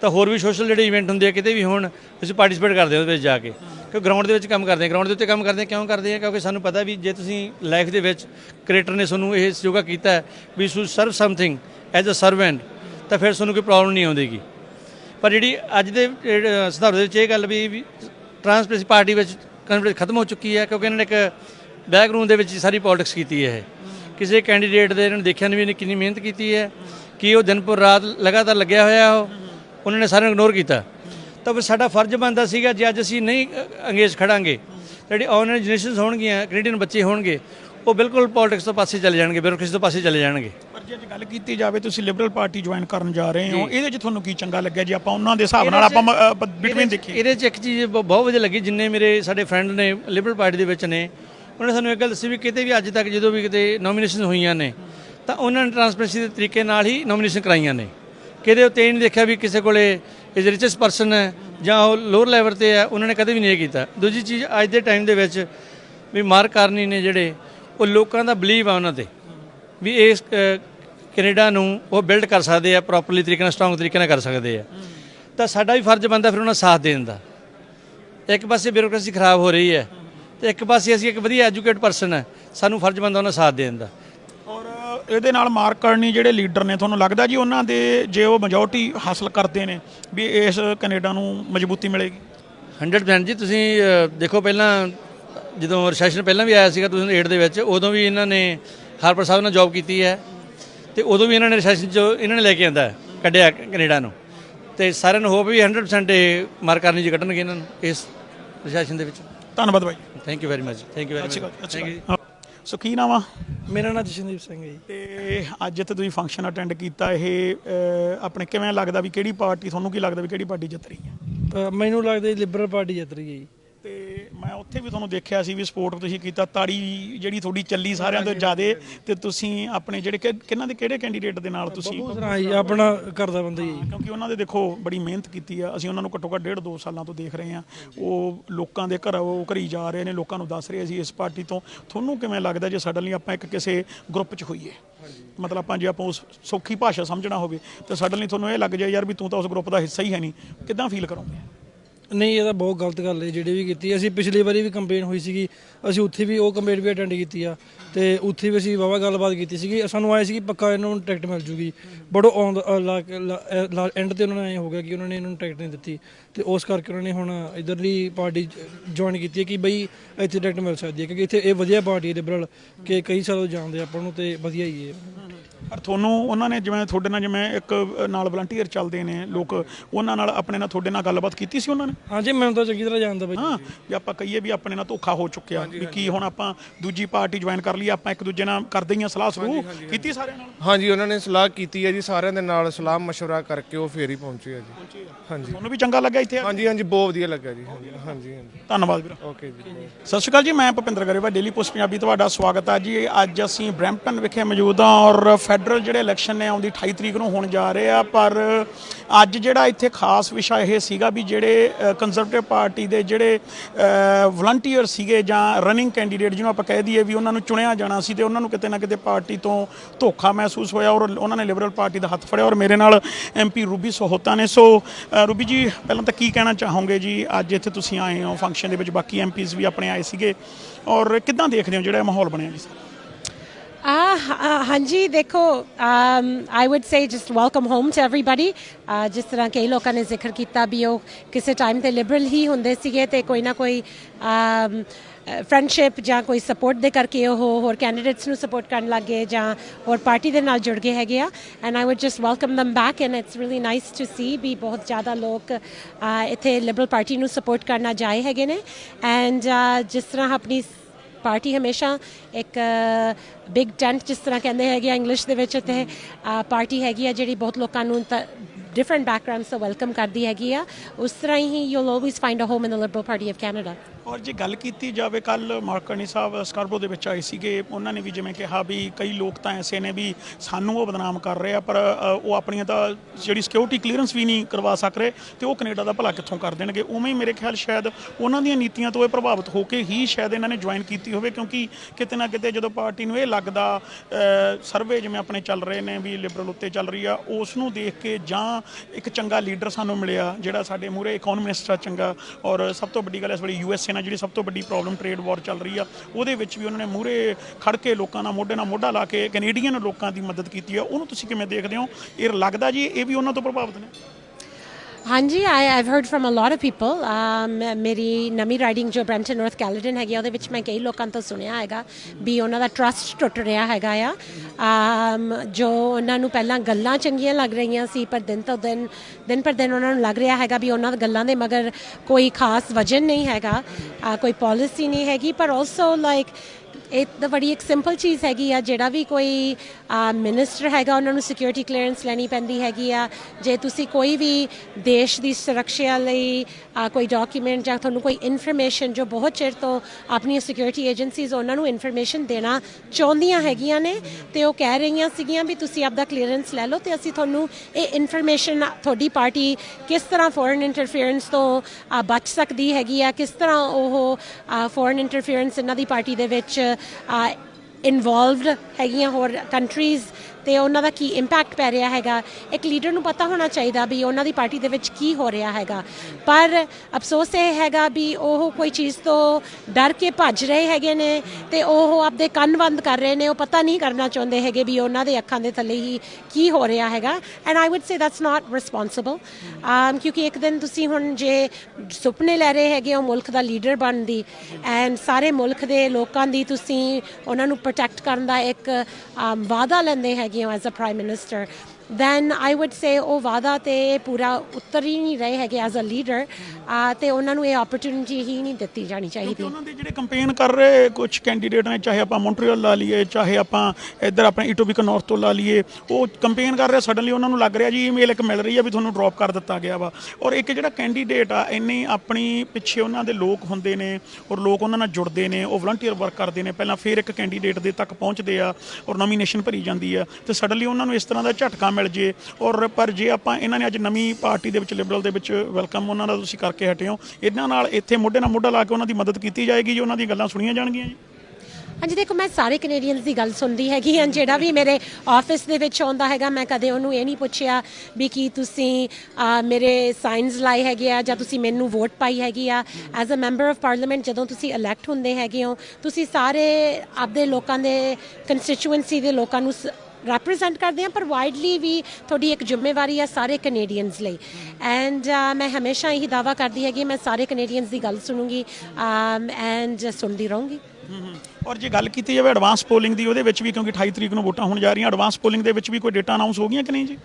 ਤਾਂ ਹੋਰ ਵੀ ਸੋਸ਼ਲ ਜਿਹੜੇ ਇਵੈਂਟ ਹੁੰਦੇ ਆ, ਕਿਤੇ ਵੀ ਹੋਣ ਅਸੀਂ ਪਾਰਟਿਸਿਪੇਟ ਕਰਦੇ ਹਾਂ ਉਹਦੇ ਵਿੱਚ ਜਾ ਕੇ। ਕਿਉਂਕਿ ਗਰਾਊਂਡ ਦੇ ਵਿੱਚ ਕੰਮ ਕਰਦੇ ਹਾਂ ਗਰਾਊਂਡ ਦੇ ਉੱਤੇ ਕੰਮ ਕਰਦੇ ਹਾਂ ਕਿਉਂ ਕਰਦੇ ਹਾਂ ਕਿਉਂਕਿ ਸਾਨੂੰ ਪਤਾ ਵੀ ਜੇ ਤੁਸੀਂ ਲਾਈਫ ਦੇ ਵਿੱਚ ਕ੍ਰੀਏਟਰ ਨੇ ਤੁਹਾਨੂੰ ਇਹ ਯੋਗਾ ਕੀਤਾ ਹੈ ਵੀ shoe serve something as a servant ਤਾਂ ਫਿਰ ਤੁਹਾਨੂੰ ਕੋਈ ਪ੍ਰੋਬਲਮ ਨਹੀਂ ਆਉਂਦੀਗੀ। ਪਰ ਜਿਹੜੀ ਅੱਜ ਦੇ, ਜਿਹੜੇ ਦੇ ਵਿੱਚ ਇਹ ਗੱਲ ਵੀ ਵੀ ਟਰਾਂਸਪੇਰੈਂਸੀ ਪਾਰਟੀ ਵਿੱਚ ਕਨਫਰੈਂਸ ਖਤਮ ਹੋ ਚੁੱਕੀ ਹੈ, ਕਿਉਂਕਿ ਇਹਨਾਂ ਨੇ ਇੱਕ ਬੈਕਗ੍ਰਾਉਂਡ ਦੇ ਵਿੱਚ ਸਾਰੀ ਪੋਲਿਟਿਕਸ ਕੀਤੀ ਹੈ ਇਹ। ਕਿਸੇ ਕੈਂਡੀਡੇਟ ਦੇ ਇਹਨਾਂ ਨੇ ਦੇਖਿਆ ਨਹੀਂ ਵੀ ਇਹਨੇ ਕਿੰਨੀ ਮਿਹਨਤ ਕੀਤੀ ਹੈ, ਕਿ ਉਹ ਦਿਨ ਪਰ ਰਾਤ ਲਗਾਤਾਰ ਲੱਗਿਆ ਹੋਇਆ ਉਹ। ਉਹਨਾਂ ਨੇ ਸਾਰਿਆਂ ਨੂੰ ਇਗਨੋਰ ਕੀਤਾ। ਤਾਂ ਫਿਰ ਸਾਡਾ ਫਰਜ਼ ਬਣਦਾ ਸੀਗਾ ਜੇ ਅੱਜ ਅਸੀਂ ਨਹੀਂ ਅੰਗੇਜ ਖੜਾਂਗੇ ਜਿਹੜੀ ਆਉਣ ਵਾਲੀ ਜਨਰੇਸ਼ਨਸ ਹੋਣਗੀਆਂ ਕੈਨੇਡੀਅਨ ਬੱਚੇ ਹੋਣਗੇ ਉਹ ਬਿਲਕੁਲ ਪੋਲਿਟਿਕਸ ਤੋਂ ਪਾਸੇ ਚਲੇ ਜਾਣਗੇ ਬਿਊਰੋਕ੍ਰੇਸੀ ਤੋਂ ਪਾਸੇ ਚਲੇ ਜਾਣਗੇ। ਪਰ ਜੇ ਅੱਜ ਗੱਲ ਕੀਤੀ ਜਾਵੇ ਤੁਸੀਂ ਲਿਬਰਲ ਪਾਰਟੀ ਜੁਆਇਨ ਕਰਨ ਜਾ ਰਹੇ ਹੋ ਇਹਦੇ 'ਚ ਤੁਹਾਨੂੰ ਕੀ ਚੰਗਾ ਲੱਗਿਆ ਜੇ ਆਪਾਂ ਉਹਨਾਂ ਦੇ ਹਿਸਾਬ ਨਾਲ ਆਪਾਂ ਬਿਟਵੀਨ ਦੇਖੀਏ? ਇਹਦੇ 'ਚ ਇੱਕ ਚੀਜ਼ ਬਹੁਤ ਵਧੀਆ ਲੱਗੀ ਜਿੰਨੇ ਮੇਰੇ ਸਾਡੇ ਫਰੈਂਡ ਨੇ ਲਿਬਰਲ ਪਾਰਟੀ ਦੇ ਵਿੱਚ ਨੇ ਉਹਨਾਂ ਨੇ ਸਾਨੂੰ ਇੱਕ ਗੱਲ ਦੱਸੀ ਵੀ ਕਿਤੇ ਵੀ ਅੱਜ ਤੱਕ ਜਦੋਂ ਵੀ ਕਿਤੇ ਨੋਮੀਨੇਸ਼ਨ ਹੋਈਆਂ ਨੇ ਤਾਂ ਉਹਨਾਂ ਨੇ ਟਰਾਂਸਪੇਰੈਂਸੀ ਦੇ ਤਰੀਕੇ ਨਾਲ ਹੀ ਨੋਮੀਨੇਸ਼ਨ ਕਰਾਈਆਂ ਨੇ। ਕਿਤੇ ਉੱਤੇ ਇਹ ਨਹੀਂ ਦੇਖਿਆ ਵੀ ਕਿਸੇ ਕੋਲੇ ਇਜ਼ ਰਿਚੈਸਟ ਪਰਸਨ ਹੈ ਜਾਂ ਉਹ ਲੋਅਰ ਲੈਵਲ ਤੇ ਹੈ ਉਹਨਾਂ ਨੇ ਕਦੇ ਵੀ ਨਹੀਂ ਇਹ ਕੀਤਾ। ਦੂਜੀ ਚੀਜ਼ ਅੱਜ ਦੇ ਟਾਈਮ ਦੇ ਵਿੱਚ ਵੀ ਮਾਰ ਕਾਰਨੀ ਨੇ ਜਿਹੜੇ ਉਹ ਲੋਕਾਂ ਦਾ ਬਲੀਵ ਆ ਉਹਨਾਂ ਤੇ ਵੀ ਇਸ ਅ, ਕੈਨੇਡਾ ਨੂੰ ਉਹ ਬਿਲਡ ਕਰ ਸਕਦੇ ਆ ਪ੍ਰੋਪਰਲੀ ਤਰੀਕੇ ਨਾਲ ਸਟਰੋਂਗ ਤਰੀਕੇ ਨਾਲ ਕਰ ਸਕਦੇ ਆ। ਤਾਂ ਸਾਡਾ ਵੀ ਫਰਜ਼ ਬਣਦਾ ਫਿਰ ਉਹਨਾਂ ਸਾਥ ਦੇਣ ਦਾ। ਇੱਕ ਪਾਸੇ ਬਿਊਰੋਕ੍ਰੇਸੀ ਖਰਾਬ ਹੋ ਰਹੀ ਹੈ ਤੇ ਇੱਕ ਪਾਸੇ ਅਸੀਂ ਇੱਕ ਵਧੀਆ ਐਜੂਕੇਟ ਪਰਸਨ ਹੈ ਸਾਨੂੰ ਫਰਜ਼ ਬਣਦਾ ਉਹਨਾਂ ਸਾਥ ਦੇਣ ਦਾ। ਇਹਦੇ ਨਾਲ ਮਾਰਕ ਕਰਨੀ ਜਿਹੜੇ ਲੀਡਰ ਨੇ ਤੁਹਾਨੂੰ ਲੱਗਦਾ ਜੀ ਉਹਨਾਂ ਦੇ ਜੇ ਉਹ ਮੈਜੋਰਟੀ ਹਾਸਲ ਕਰਦੇ ਨੇ ਵੀ ਇਸ ਕੈਨੇਡਾ ਨੂੰ ਮਜ਼ਬੂਤੀ ਮਿਲੇਗੀ? 100% ਜੀ ਤੁਸੀਂ ਦੇਖੋ ਪਹਿਲਾਂ ਜਦੋਂ ਰਿਸੈਸ਼ਨ ਪਹਿਲਾਂ ਵੀ ਆਇਆ ਸੀਗਾ 2008 ਦੇ ਵਿੱਚ ਉਦੋਂ ਵੀ ਇਹਨਾਂ ਨੇ ਹਾਰਪਰ ਸਾਹਿਬ ਨਾਲ ਜੌਬ ਕੀਤੀ ਹੈ ਤੇ ਉਦੋਂ ਵੀ ਇਹਨਾਂ ਨੇ ਰਿਸੈਸ਼ਨ ਚ ਇਹਨਾਂ ਨੇ ਲੈ ਕੇ ਆਂਦਾ ਕੱਢਿਆ ਕੈਨੇਡਾ ਨੂੰ। ਤੇ ਸਾਰਿਆਂ ਨੂੰ ਹੋਪ ਵੀ 100% ਇਹ ਮਾਰਕ ਕਰਨੀ ਜੀ ਕੱਢਣਗੇ ਇਹਨਾਂ ਨੂੰ ਇਸ ਰਿਸੈਸ਼ਨ ਦੇ ਵਿੱਚ। ਧੰਨਵਾਦ ਬਾਈ। Thank you very much thank you very much ਅੱਛੀ ਗੱਲ। ਸੋ ਕੀ ਨਾਮ ਆ? ਮੇਰਾ ਨਾਮ ਜਸ਼ਨਦੀਪ ਸਿੰਘ ਹੈ ਜੀ। ਤੇ ਅੱਜ ਇੱਥੇ ਤੁਸੀਂ ਫੰਕਸ਼ਨ ਅਟੈਂਡ ਕੀਤਾ ਇਹ ਅਹ, ਆਪਣੇ ਕਿਵੇਂ ਲੱਗਦਾ ਵੀ ਕਿਹੜੀ ਪਾਰਟੀ ਤੁਹਾਨੂੰ ਕੀ ਲੱਗਦਾ ਵੀ ਕਿਹੜੀ ਪਾਰਟੀ ਜਿੱਤ ਰਹੀ ਹੈ? ਤਾਂ ਮੈਨੂੰ ਲੱਗਦਾ ਜੀ ਲਿਬਰਲ ਪਾਰਟੀ ਜਿੱਤ ਰਹੀ ਹੈ ਜੀ। ਮੈਂ ਉੱਥੇ ਵੀ ਤੁਹਾਨੂੰ ਦੇਖਿਆ ਸੀ ਵੀ ਸਪੋਰਟ ਤੁਸੀਂ ਕੀਤਾ ਤਾੜੀ ਜਿਹੜੀ ਤੁਹਾਡੀ ਚੱਲੀ ਸਾਰਿਆਂ ਤੋਂ ਜ਼ਿਆਦੇ ਤੇ ਤੁਸੀਂ ਆਪਣੇ ਜਿਹੜੇ ਕਿ- ਕਿਹਨਾਂ ਦੇ ਕਿਹੜੇ ਕੈਂਡੀਡੇਟ ਦੇ ਨਾਲ ਤੁਸੀਂ? ਬਹੁਤ ਸਰਾਂ ਜੀ ਆਪਣਾ ਘਰ ਦਾ ਬੰਦਾ ਜੀ। ਕਿਉਂਕਿ ਉਹਨਾਂ ਦੇ ਦੇਖੋ ਬੜੀ ਮਿਹਨਤ ਕੀਤੀ ਆ। ਅਸੀਂ ਉਹਨਾਂ ਨੂੰ ਘੱਟੋ ਘੱਟ ਡੇਢ ਦੋ ਸਾਲਾਂ ਤੋਂ ਦੇਖ ਰਹੇ ਆ ਉਹ ਲੋਕਾਂ ਦੇ ਘਰ ਉਹ ਘਰੀ ਜਾ ਰਹੇ ਨੇ ਲੋਕਾਂ ਨੂੰ ਦੱਸ ਰਹੇ ਸੀ ਇਸ ਪਾਰਟੀ ਤੋਂ। ਤੁਹਾਨੂੰ ਕਿਵੇਂ ਲੱਗਦਾ ਜੇ ਸਡਨਲੀ ਆਪਾਂ ਇੱਕ ਕਿਸੇ ਗਰੁੱਪ 'ਚ ਹੋਈਏ? ਮਤਲਬ ਆਪਾਂ ਜੇ ਆਪਾਂ ਉਸ ਸੌਖੀ ਭਾਸ਼ਾ ਸਮਝਣਾ ਹੋਵੇ ਤਾਂ ਸਡਨਲੀ ਤੁਹਾਨੂੰ ਇਹ ਲੱਗ ਜਾਏ ਯਾਰ ਵੀ ਤੂੰ ਤਾਂ ਉਸ ਗਰੁੱਪ ਦਾ ਹਿੱਸਾ ਹੀ ਹੈ ਨਹੀਂ। ਕਿਦਾਂ ਫੀਲ ਕਰੋਗੇ? ਨਹੀਂ, ਇਹ ਤਾਂ ਬਹੁਤ ਗਲਤ ਗੱਲ ਹੈ, ਜਿਹੜੀ ਵੀ ਕੀਤੀ ਅਸੀਂ ਪਿਛਲੀ ਵਾਰੀ ਵੀ ਕੰਪੇਨ ਹੋਈ ਸੀਗੀ, ਅਸੀਂ ਉੱਥੇ ਵੀ ਉਹ ਕੰਪੇਨ ਵੀ ਅਟੈਂਡ ਕੀਤੀ ਆ। ਤੇ ਉੱਥੇ ਵੀ ਅਸੀਂ ਵਾਵਾ ਗੱਲਬਾਤ ਕੀਤੀ ਸੀਗੀ। ਸਾਨੂੰ ਆਏ ਸੀ ਕਿ ਪੱਕਾ ਇਹਨਾਂ ਨੂੰ ਟਿਕਟ ਮਿਲ ਜੂਗੀ। ਬਟ ਉਹ ਔਨ ਐਂਡ ਤੇ ਉਹਨਾਂ ਨੇ ਐਂ ਹੋ ਗਿਆ ਕਿ ਉਹਨਾਂ ਨੇ ਇਹਨਾਂ ਨੂੰ ਟਿਕਟ ਨਹੀਂ ਦਿੱਤੀ। ਤੇ ਉਸ ਕਰਕੇ ਉਹਨਾਂ ਨੇ ਹੁਣ ਇਧਰਲੀ ਪਾਰਟੀ ਜੁਆਇਨ ਕੀਤੀ ਹੈ ਕਿ ਬਈ ਇੱਥੇ ਟਿਕਟ ਮਿਲ ਸਕਦੀ ਹੈ। ਕਿਉਂਕਿ ਇੱਥੇ ਇਹ ਵਧੀਆ ਪਾਰਟੀ ਹੈ ਲਿਬਰਲ ਕਿ ਕਈ ਸਾਲੋਂ ਜਾਣਦੇ ਆਪਾਂ ਨੂੰ ਤੇ ਵਧੀਆ ਹੀ ਹੈ। ਪਰ ਤੁਹਾਨੂੰ ਉਹਨਾਂ ਨੇ ਜਿਵੇਂ ਤੁਹਾਡੇ ਨਾਲ ਜਿਵੇਂ ਇੱਕ ਨਾਲ ਵਲੰਟੀਅਰ ਚੱਲਦੇ ਨੇ ਲੋਕ ਉਹਨਾਂ ਨਾਲ ਆਪਣੇ ਨਾਲ ਤੁਹਾਡੇ ਨਾਲ ਗੱਲਬਾਤ ਕੀਤੀ ਸੀ ਉਹਨਾਂ ਨੇ? ਹਾਂਜੀ ਮੈਨੂੰ ਤਾਂ ਚੰਗੀ ਤਰ੍ਹਾਂ ਜਾਣਦਾ ਬਾਈ ਹਾਂ ਵੀ ਆਪਾਂ ਕਹੀਏ ਵੀ ਆਪਣੇ ਨਾਲ ਧੋਖਾ ਹੋ ਚੁੱਕਿਆ ਵੀ ਕੀ ਹੁਣ ਆਪਾਂ ਦੂਜੀ ਪਾਰਟੀ ਜੁਆਇਨ ਕਰ ਲਈ ਆਪਾਂ ਇੱਕ ਦੂਜੇ ਨਾਲ ਕਰਦੇ ਹੀ ਸਲਾਹ ਸ਼ੁਰੂ ਕੀਤੀ ਸਾਰਿਆਂ ਨਾਲ? ਹਾਂਜੀ ਉਹਨਾਂ ਨੇ ਸਲਾਹ ਕੀਤੀ ਹੈ ਜੀ ਸਾਰਿਆਂ ਦੇ ਨਾਲ ਸਲਾਹ ਮਸ਼ਵਰਾ ਕਰਕੇ ਉਹ ਫੇਰ ਹੀ ਪਹੁੰਚੇ ਆ ਜੀ। ਹਾਂਜੀ। ਤੁਹਾਨੂੰ ਵੀ ਚੰਗਾ ਲੱਗਾ ਇੱਥੇ ਹਾਂਜੀ ਹਾਂਜੀ ਬਹੁਤ ਵਧੀਆ ਲੱਗਾ ਜੀ। ਹਾਂਜੀ ਹਾਂਜੀ। ਧੰਨਵਾਦ ਵੀਰ। ਓਕੇ ਜੀ ਸਤਿ ਸ਼੍ਰੀ ਅਕਾਲ ਜੀ ਮੈਂ ਭਪਿੰਦਰ ਗਰੇਵਾ ਡੇਲੀ ਪੋਸਟ ਪੰਜਾਬੀ ਤੁਹਾਡਾ ਸਵਾਗਤ ਆ ਜੀ। ਅੱਜ ਅਸੀਂ ਬ੍ਰੈਂਪਟਨ ਵਿਖੇ ਮੌਜੂਦ ਹਾਂ ਔਰ ਫੈਡਰਲ ਜਿਹੜੇ ਇਲੈਕਸ਼ਨ ਨੇ ਆਉਂਦੀ 28 ਤਰੀਕ ਨੂੰ ਹੋਣ ਜਾ ਰਹੇ ਆ, ਪਰ ਅੱਜ ਜਿਹੜਾ ਇੱਥੇ ਖਾਸ ਵਿਸ਼ਾ ਇਹ ਸੀਗਾ ਵੀ ਜਿਹੜੇ ਕੰਜ਼ਰਵੇਟਿਵ ਪਾਰਟੀ ਦੇ ਜਿਹੜੇ ਵਲੰਟੀਅਰ ਸੀਗੇ ਜਾਂ ਰਨਿੰਗ ਕੈਂਡੀਡੇਟ ਜਿਹਨੂੰ ਆਪਾਂ ਕਹਿ ਦਈਏ ਵੀ ਉਹਨਾਂ ਨੂੰ ਚੁਣਿਆ ਜਾਣਾ ਸੀ ਤੇ ਉਹਨਾਂ ਨੂੰ ਕਿਤੇ ਨਾ ਕਿਤੇ ਪਾਰਟੀ ਤੋਂ ਧੋਖਾ ਮਹਿਸੂਸ ਹੋਇਆ ਔਰ ਉਹਨਾਂ ਨੇ ਲਿਬਰਲ ਪਾਰਟੀ ਦਾ ਹੱਥ ਫੜਿਆ ਔਰ ਮੇਰੇ ਨਾਲ ਐਮਪੀ ਰੂਬੀ ਸੋਹਤਾ ਨੇ। ਸੋ ਰੂਬੀ ਜੀ, ਪਹਿਲਾਂ ਤਾਂ ਕੀ ਕਹਿਣਾ ਚਾਹੋਗੇ ਜੀ? ਅੱਜ ਇੱਥੇ ਤੁਸੀਂ ਆਏ ਹੋ ਫੰਕਸ਼ਨ ਦੇ ਵਿੱਚ ਬਾਕੀ ਐਮਪੀਜ਼ ਵੀ ਆਪਣੇ ਆਏ ਸੀਗੇ ਔਰ ਕਿੱਦਾਂ ਦੇਖਦੇ ਹੋ ਜਿਹੜਾ ਮਾਹੌਲ ਬਣਿਆ ਜੀ? ਸਰ Uh, uh, ਹਾਂਜੀ ਦੇਖੋ I would say just welcome home to everybody ਜਿਸ ਤਰ੍ਹਾਂ ਕਈ ਲੋਕਾਂ ਨੇ ਜ਼ਿਕਰ ਕੀਤਾ ਵੀ ਉਹ ਕਿਸੇ ਟਾਈਮ ਤੇ ਲਿਬਰਲ ਹੀ ਹੁੰਦੇ ਸੀਗੇ ਤੇ ਕੋਈ ਨਾ ਕੋਈ ਫਰੈਂਡਸ਼ਿਪ ਜਾਂ ਕੋਈ ਸਪੋਰਟ ਦੇ ਕਰਕੇ ਉਹ ਹੋਰ ਕੈਂਡੀਡੇਟਸ ਨੂੰ ਸਪੋਰਟ ਕਰਨ ਲੱਗੇ ਜਾਂ ਹੋਰ ਪਾਰਟੀ ਦੇ ਨਾਲ ਜੁੜ ਗਏ ਹੈਗੇ ਆ and I would just welcome them back and it's really nice to see ਵੀ ਬਹੁਤ ਜ਼ਿਆਦਾ ਲੋਕ ਇੱਥੇ ਲਿਬਰਲ ਪਾਰਟੀ ਨੂੰ ਸਪੋਰਟ ਕਰਨਾ ਜਾਏ ਹੈਗੇ ਨੇ ਐਂਡ ਜਿਸ ਤਰ੍ਹਾਂ ਆਪਣੀ ਪਾਰਟੀ ਹਮੇਸ਼ਾ ਇੱਕ ਬਿਗ ਟੈਂਟ ਜਿਸ ਤਰ੍ਹਾਂ ਕਹਿੰਦੇ ਹੈਗੇ ਆ ਇੰਗਲਿਸ਼ ਦੇ ਵਿੱਚ ਤੇ ਪਾਰਟੀ ਹੈਗੀ ਆ ਜਿਹੜੀ ਬਹੁਤ ਲੋਕਾਂ ਨੂੰ ਡਿਫਰੈਂਟ ਬੈਕਗ੍ਰਾਉਂਡਸ ਤੋਂ ਵੈਲਕਮ ਕਰਦੀ ਹੈਗੀ ਆ। ਉਸ ਤਰ੍ਹਾਂ ਹੀ you will always find a home in the Liberal Party of Canada ਔਰ ਜੇ ਗੱਲ ਕੀਤੀ ਜਾਵੇ ਕੱਲ ਮਾਰਕਣੀ ਸਾਹਿਬ ਸਕਾਰਬੋ ਦੇ ਵਿੱਚ ਆਏ ਸੀਗੇ ਉਹਨਾਂ ਨੇ ਵੀ ਜਿਵੇਂ ਕਿਹਾ ਵੀ ਕਈ ਲੋਕ ਤਾਂ ਐਸੇ ਨੇ ਵੀ ਸਾਨੂੰ ਉਹ ਬਦਨਾਮ ਕਰ ਰਹੇ ਆ ਪਰ ਅ, ਉਹ ਆਪਣੀਆਂ ਤਾਂ ਜਿਹੜੀ ਸਿਕਿਉਰਿਟੀ ਕਲੀਅਰੈਂਸ ਵੀ ਨਹੀਂ ਕਰਵਾ ਸਕ ਰਹੇ ਤੇ ਉਹ ਕੈਨੇਡਾ ਦਾ ਭਲਾ ਕਿੱਥੋਂ ਕਰ ਦੇਣਗੇ? ਉਵੇਂ ਹੀ ਮੇਰੇ ਖਿਆਲ ਸ਼ਾਇਦ ਉਹਨਾਂ ਦੀਆਂ ਨੀਤੀਆਂ ਤੋਂ ਇਹ ਪ੍ਰਭਾਵਿਤ ਹੋ ਕੇ ਹੀ ਸ਼ਾਇਦ ਇਹਨਾਂ ਨੇ ਜੁਆਇਨ ਕੀਤੀ ਹੋਵੇ ਕਿਉਂਕਿ ਕਿਤੇ ਨਾ ਕਿਤੇ ਜਦੋਂ ਪਾਰਟੀ ਨੂੰ ਇਹ ਲੱਗਦਾ ਸਰਵੇ ਜਿਵੇਂ ਆਪਣੇ ਚੱਲ ਰਹੇ ਨੇ ਵੀ ਲਿਬਰਲ ਉੱਤੇ ਚੱਲ ਰਹੀ ਆ ਉਸ ਨੂੰ ਦੇਖ ਕੇ ਜਾਂ ਇੱਕ ਚੰਗਾ ਲੀਡਰ ਸਾਨੂੰ ਮਿਲਿਆ ਜਿਹੜਾ ਸਾਡੇ ਮੂਰੇ ਇਕਨੋਮਿਸਟ ਆ ਚੰਗਾ ਔਰ ਸਭ ਤੋਂ ਵੱਡੀ ਗੱਲ ਇਸ ਵੇਲੇ ਯੂਐਸਏ ਨਾਲ ਜਿਹੜੀ ਸਭ ਤੋਂ ਵੱਡੀ ਪ੍ਰੋਬਲਮ ਟ੍ਰੇਡ ਵਾਰ ਚੱਲ ਰਹੀ ਆ, ਉਹਦੇ ਵਿੱਚ ਵੀ ਉਹਨਾਂ ਨੇ ਮੂਰੇ ਖੜ ਕੇ ਲੋਕਾਂ ਨਾਲ ਮੋਢੇ ਨਾਲ ਮੋਢਾ ਲਾ ਕੇ ਕੈਨੇਡੀਅਨ ਲੋਕਾਂ ਦੀ ਮਦਦ ਕੀਤੀ ਆ। ਉਹਨੂੰ ਤੁਸੀਂ ਕਿਵੇਂ ਦੇਖਦੇ ਹੋ? ਇਹ ਲੱਗਦਾ ਜੀ ਇਹ ਵੀ ਉਹਨਾਂ ਤੋਂ ਪ੍ਰਭਾਵਿਤ ਨੇ। ਹਾਂਜੀ I have heard from a lot of people ਮੇਰੀ ਨਵੀਂ ਰਾਈਡਿੰਗ ਜੋ ਬ੍ਰੈਂਟਨ ਨਾਰਥ ਕੈਲਡਨ ਹੈਗੀ ਆ, ਉਹਦੇ ਵਿੱਚ ਮੈਂ ਕਈ ਲੋਕਾਂ ਤੋਂ ਸੁਣਿਆ ਹੈਗਾ ਵੀ ਉਹਨਾਂ ਦਾ ਟਰਸਟ ਟੁੱਟ ਰਿਹਾ ਹੈਗਾ ਆ। um, ਜੋ ਉਹਨਾਂ ਨੂੰ ਪਹਿਲਾਂ ਗੱਲਾਂ ਚੰਗੀਆਂ ਲੱਗ ਰਹੀਆਂ ਸੀ ਪਰ ਦਿਨ ਤੋਂ ਦਿਨ ਦਿਨ ਪਰ ਦਿਨ ਉਹਨਾਂ ਨੂੰ ਲੱਗ ਰਿਹਾ ਹੈਗਾ ਵੀ ਉਹਨਾਂ ਦੀ ਗੱਲਾਂ ਦੇ ਮਗਰ ਕੋਈ ਖਾਸ ਵਜਨ ਨਹੀਂ ਹੈਗਾ ਕੋਈ ਪਾਲਿਸੀ ਨਹੀਂ ਹੈਗੀ ਪਰ ਆਲਸੋ ਲਾਈਕ ਇਹ ਤਾਂ ਬੜੀ ਇੱਕ ਸਿੰਪਲ ਚੀਜ਼ ਹੈਗੀ ਆ, ਜਿਹੜਾ ਵੀ ਕੋਈ ਮਿਨਿਸਟਰ ਹੈਗਾ, ਉਹਨਾਂ ਨੂੰ ਸਿਕਿਉਰਿਟੀ ਕਲੀਅਰੈਂਸ ਲੈਣੀ ਪੈਂਦੀ ਹੈਗੀ ਆ। ਜੇ ਤੁਸੀਂ ਕੋਈ ਵੀ ਦੇਸ਼ ਦੀ ਸੁਰੱਖਿਆ ਲਈ ਕੋਈ ਡਾਕੂਮੈਂਟ ਜਾਂ ਤੁਹਾਨੂੰ ਕੋਈ ਇਨਫੋਰਮੇਸ਼ਨ ਜੋ ਬਹੁਤ ਚਿਰ ਤੋਂ ਆਪਣੀਆਂ ਸਿਕਿਉਰਿਟੀ ਏਜੰਸੀਜ਼ ਉਹਨਾਂ ਨੂੰ ਇਨਫੋਰਮੇਸ਼ਨ ਦੇਣਾ ਚਾਹੁੰਦੀਆਂ ਹੈਗੀਆਂ ਨੇ, ਤੇ ਉਹ ਕਹਿ ਰਹੀਆਂ ਸੀਗੀਆਂ ਵੀ ਤੁਸੀਂ ਆਪਦਾ ਕਲੀਅਰੈਂਸ ਲੈ ਲਓ ਤੇ ਅਸੀਂ ਤੁਹਾਨੂੰ ਇਹ ਇਨਫੋਰਮੇਸ਼ਨ ਤੁਹਾਡੀ ਪਾਰਟੀ ਕਿਸ ਤਰ੍ਹਾਂ ਫੋਰਨ ਇੰਟਰਫੇਰੈਂਸ ਤੋਂ ਬਚ ਸਕਦੀ ਹੈਗੀ ਆ, ਕਿਸ ਤਰ੍ਹਾਂ ਉਹ ਫੋਰਨ ਇੰਟਰਫੇਰੈਂਸ ਇਹਨਾਂ ਦੀ ਪਾਰਟੀ ਦੇ ਵਿੱਚ ਇਨਵੋਲਵਡ ਹੈਗੀਆਂ ਹੋਰ ਕੰਟਰੀਜ਼ ਤੇ ਉਹਨਾਂ ਦਾ ਕੀ ਇੰਪੈਕਟ ਪੈ ਰਿਹਾ ਹੈਗਾ? ਇੱਕ ਲੀਡਰ ਨੂੰ ਪਤਾ ਹੋਣਾ ਚਾਹੀਦਾ ਵੀ ਉਹਨਾਂ ਦੀ ਪਾਰਟੀ ਦੇ ਵਿੱਚ ਕੀ ਹੋ ਰਿਹਾ ਹੈਗਾ। ਪਰ ਅਫਸੋਸ ਇਹ ਹੈਗਾ ਵੀ ਉਹ ਕੋਈ ਚੀਜ਼ ਤੋਂ ਡਰ ਕੇ ਭੱਜ ਰਹੇ ਹੈਗੇ ਨੇ ਤੇ ਉਹ ਆਪਦੇ ਕੰਨ ਬੰਦ ਕਰ ਰਹੇ ਨੇ। ਉਹ ਪਤਾ ਨਹੀਂ ਕਰਨਾ ਚਾਹੁੰਦੇ ਹੈਗੇ ਵੀ ਉਹਨਾਂ ਦੇ ਅੱਖਾਂ ਦੇ ਥੱਲੇ ਹੀ ਕੀ ਹੋ ਰਿਹਾ ਹੈਗਾ। And I would say that's not responsible ਕਿਉਂਕਿ ਇੱਕ ਦਿਨ ਤੁਸੀਂ ਹੁਣ ਜੇ ਸੁਪਨੇ ਲੈ ਰਹੇ ਹੈਗੇ ਹੋ ਮੁਲਕ ਦਾ ਲੀਡਰ ਬਣਨ ਦੀ ਐਂਡ ਸਾਰੇ ਮੁਲਕ ਦੇ ਲੋਕਾਂ ਦੀ ਤੁਸੀਂ ਉਹਨਾਂ ਨੂੰ ਪ੍ਰੋਟੈਕਟ ਕਰਨ ਦਾ ਇੱਕ um, ਵਾਅਦਾ ਲੈਂਦੇ ਹੈ ਹੋ as a prime minister then I would say ਉਹ ਵਾਦਾ ਤੇ ਪੂਰਾ ਉਤਰ ਹੀ ਨਹੀਂ ਰਹੇ ਹੈਗੇ ਐਜ਼ ਅ ਲੀਡਰ ਤੇ ਉਹਨਾਂ ਨੂੰ ਇਹ ਓਪਰਚੁਨਿਟੀ ਹੀ ਨਹੀਂ ਦਿੱਤੀ ਜਾਣੀ ਚਾਹੀਦੀ ਉਹਨਾਂ ਦੇ ਜਿਹੜੇ ਕੰਪੇਨ ਕਰ ਰਹੇ ਕੁਝ ਕੈਂਡੀਡੇਟ ਨੇ ਚਾਹੇ ਆਪਾਂ ਮੌਂਟਰੀਅਲ ਲਾ ਲਈਏ ਚਾਹੇ ਆਪਾਂ ਇੱਧਰ ਆਪਣੇ ਇਟੋਬਿਕ ਨਾਰਥ ਤੋਂ ਲਾ ਲਈਏ ਉਹ ਕੰਪੇਨ ਕਰ ਰਹੇ ਸਡਨਲੀ ਉਹਨਾਂ ਨੂੰ ਲੱਗ ਰਿਹਾ ਜੀ ਈਮੇਲ ਇੱਕ ਮਿਲ ਰਹੀ ਹੈ ਵੀ ਤੁਹਾਨੂੰ ਡ੍ਰੌਪ ਕਰ ਦਿੱਤਾ ਗਿਆ ਵਾ। ਔਰ ਇੱਕ ਜਿਹੜਾ ਕੈਂਡੀਡੇਟ ਆ ਇੰਨੀ ਆਪਣੀ ਪਿੱਛੇ ਉਹਨਾਂ ਦੇ ਲੋਕ ਹੁੰਦੇ ਨੇ ਔਰ ਲੋਕ ਉਹਨਾਂ ਨਾਲ ਜੁੜਦੇ ਨੇ ਉਹ ਵਲੰਟੀਅਰ ਵਰਕ ਕਰਦੇ ਨੇ ਪਹਿਲਾਂ ਫਿਰ ਇੱਕ ਕੈਂਡੀਡੇਟ ਦੇ ਤੱਕ ਪਹੁੰਚਦੇ ਆ ਔਰ ਨੋਮੀਨੇਸ਼ਨ ਭਰੀ ਜਾਂਦੀ ਆ ਤੇ ਸਡਨਲੀ ਉਹਨਾਂ ਨੂੰ ਇਸ ਤਰ੍ਹਾਂ ਦਾ ਝਟਕਾ ਮਿਲ ਜੇ ਔਰ ਪਰ ਜੇ ਆਪਾਂ ਇਹਨਾਂ ਨੇ ਅੱਜ ਨਵੀਂ ਪਾਰਟੀ ਦੇ ਵਿੱਚ ਲਿਬਰਲ ਦੇ ਵਿੱਚ ਵੈਲਕਮ ਉਹਨਾਂ ਦਾ ਤੁਸੀਂ ਕਰਕੇ ਹਟੇ ਹੋ, ਇਹਨਾਂ ਨਾਲ ਇੱਥੇ ਮੋਢੇ ਨਾਲ ਮੋਢਾ ਲਾ ਕੇ ਉਹਨਾਂ ਦੀ ਮਦਦ ਕੀਤੀ ਜਾਏਗੀ ਜੀ, ਉਹਨਾਂ ਦੀਆਂ ਗੱਲਾਂ ਸੁਣੀਆਂ ਜਾਣਗੀਆਂ ਜੀ? ਹਾਂਜੀ, ਦੇਖੋ, ਮੈਂ ਸਾਰੇ ਕੈਨੇਡੀਅਨਸ ਦੀ ਗੱਲ ਸੁਣਦੀ ਹੈਗੀ ਹਾਂ, ਜਿਹੜਾ ਵੀ ਮੇਰੇ ਆਫਿਸ ਦੇ ਵਿੱਚ ਆਉਂਦਾ ਹੈਗਾ, ਮੈਂ ਕਦੇ ਉਹਨੂੰ ਇਹ ਨਹੀਂ ਪੁੱਛਿਆ ਵੀ ਕੀ ਤੁਸੀਂ ਮੇਰੇ ਸਾਈਨਸ ਲਾਏ ਹੈਗੇ ਆ ਜਾਂ ਤੁਸੀਂ ਮੈਨੂੰ ਵੋਟ ਪਾਈ ਹੈਗੀ ਆ। As a member of parliament ਜਦੋਂ ਤੁਸੀਂ ਇਲੈਕਟ ਹੁੰਦੇ ਹੈਗੇ ਹੋ, ਤੁਸੀਂ ਸਾਰੇ ਆਪਦੇ ਲੋਕਾਂ ਦੇ ਕੰਸਟੀਚੂਐਂਸੀ ਦੇ ਲੋਕਾਂ ਨੂੰ ਰੈਪਰੈਜ਼ੈਂਟ ਕਰਦੇ ਆ ਪਰ ਵਾਈਡਲੀ ਵੀ ਤੁਹਾਡੀ ਇੱਕ ਜ਼ਿੰਮੇਵਾਰੀ ਆ ਸਾਰੇ ਕੈਨੇਡੀਅਨਸ ਲਈ। ਐਂਡ ਮੈਂ ਹਮੇਸ਼ਾ ਇਹੀ ਦਾਵਾ ਕਰਦੀ ਹੈਗੀ, ਮੈਂ ਸਾਰੇ ਕੈਨੇਡੀਅਨਸ ਦੀ ਗੱਲ ਸੁਣੂੰਗੀ ਐਂਡ ਸੁਣਦੀ ਰਹੂੰਗੀ। ਔਰ ਜੇ ਗੱਲ ਕੀਤੀ ਜਾਵੇ ਐਡਵਾਂਸ ਪੋਲਿੰਗ ਦੀ, ਉਹਦੇ ਵਿੱਚ ਵੀ ਕਿਉਂਕਿ 28 ਤਰੀਕ ਨੂੰ ਵੋਟਾਂ ਹੋਣ ਜਾ ਰਹੀਆਂ ਐਡਵਾਂਸ ਪੋਲਿੰਗ ਦੇ ਵਿੱਚ ਵੀ ਕੋਈ ਡੇਟਾ ਅਨਾਉਂਸ ਹੋ ਗਈਆਂ ਕਿ ਨਹੀਂ ਜੀ?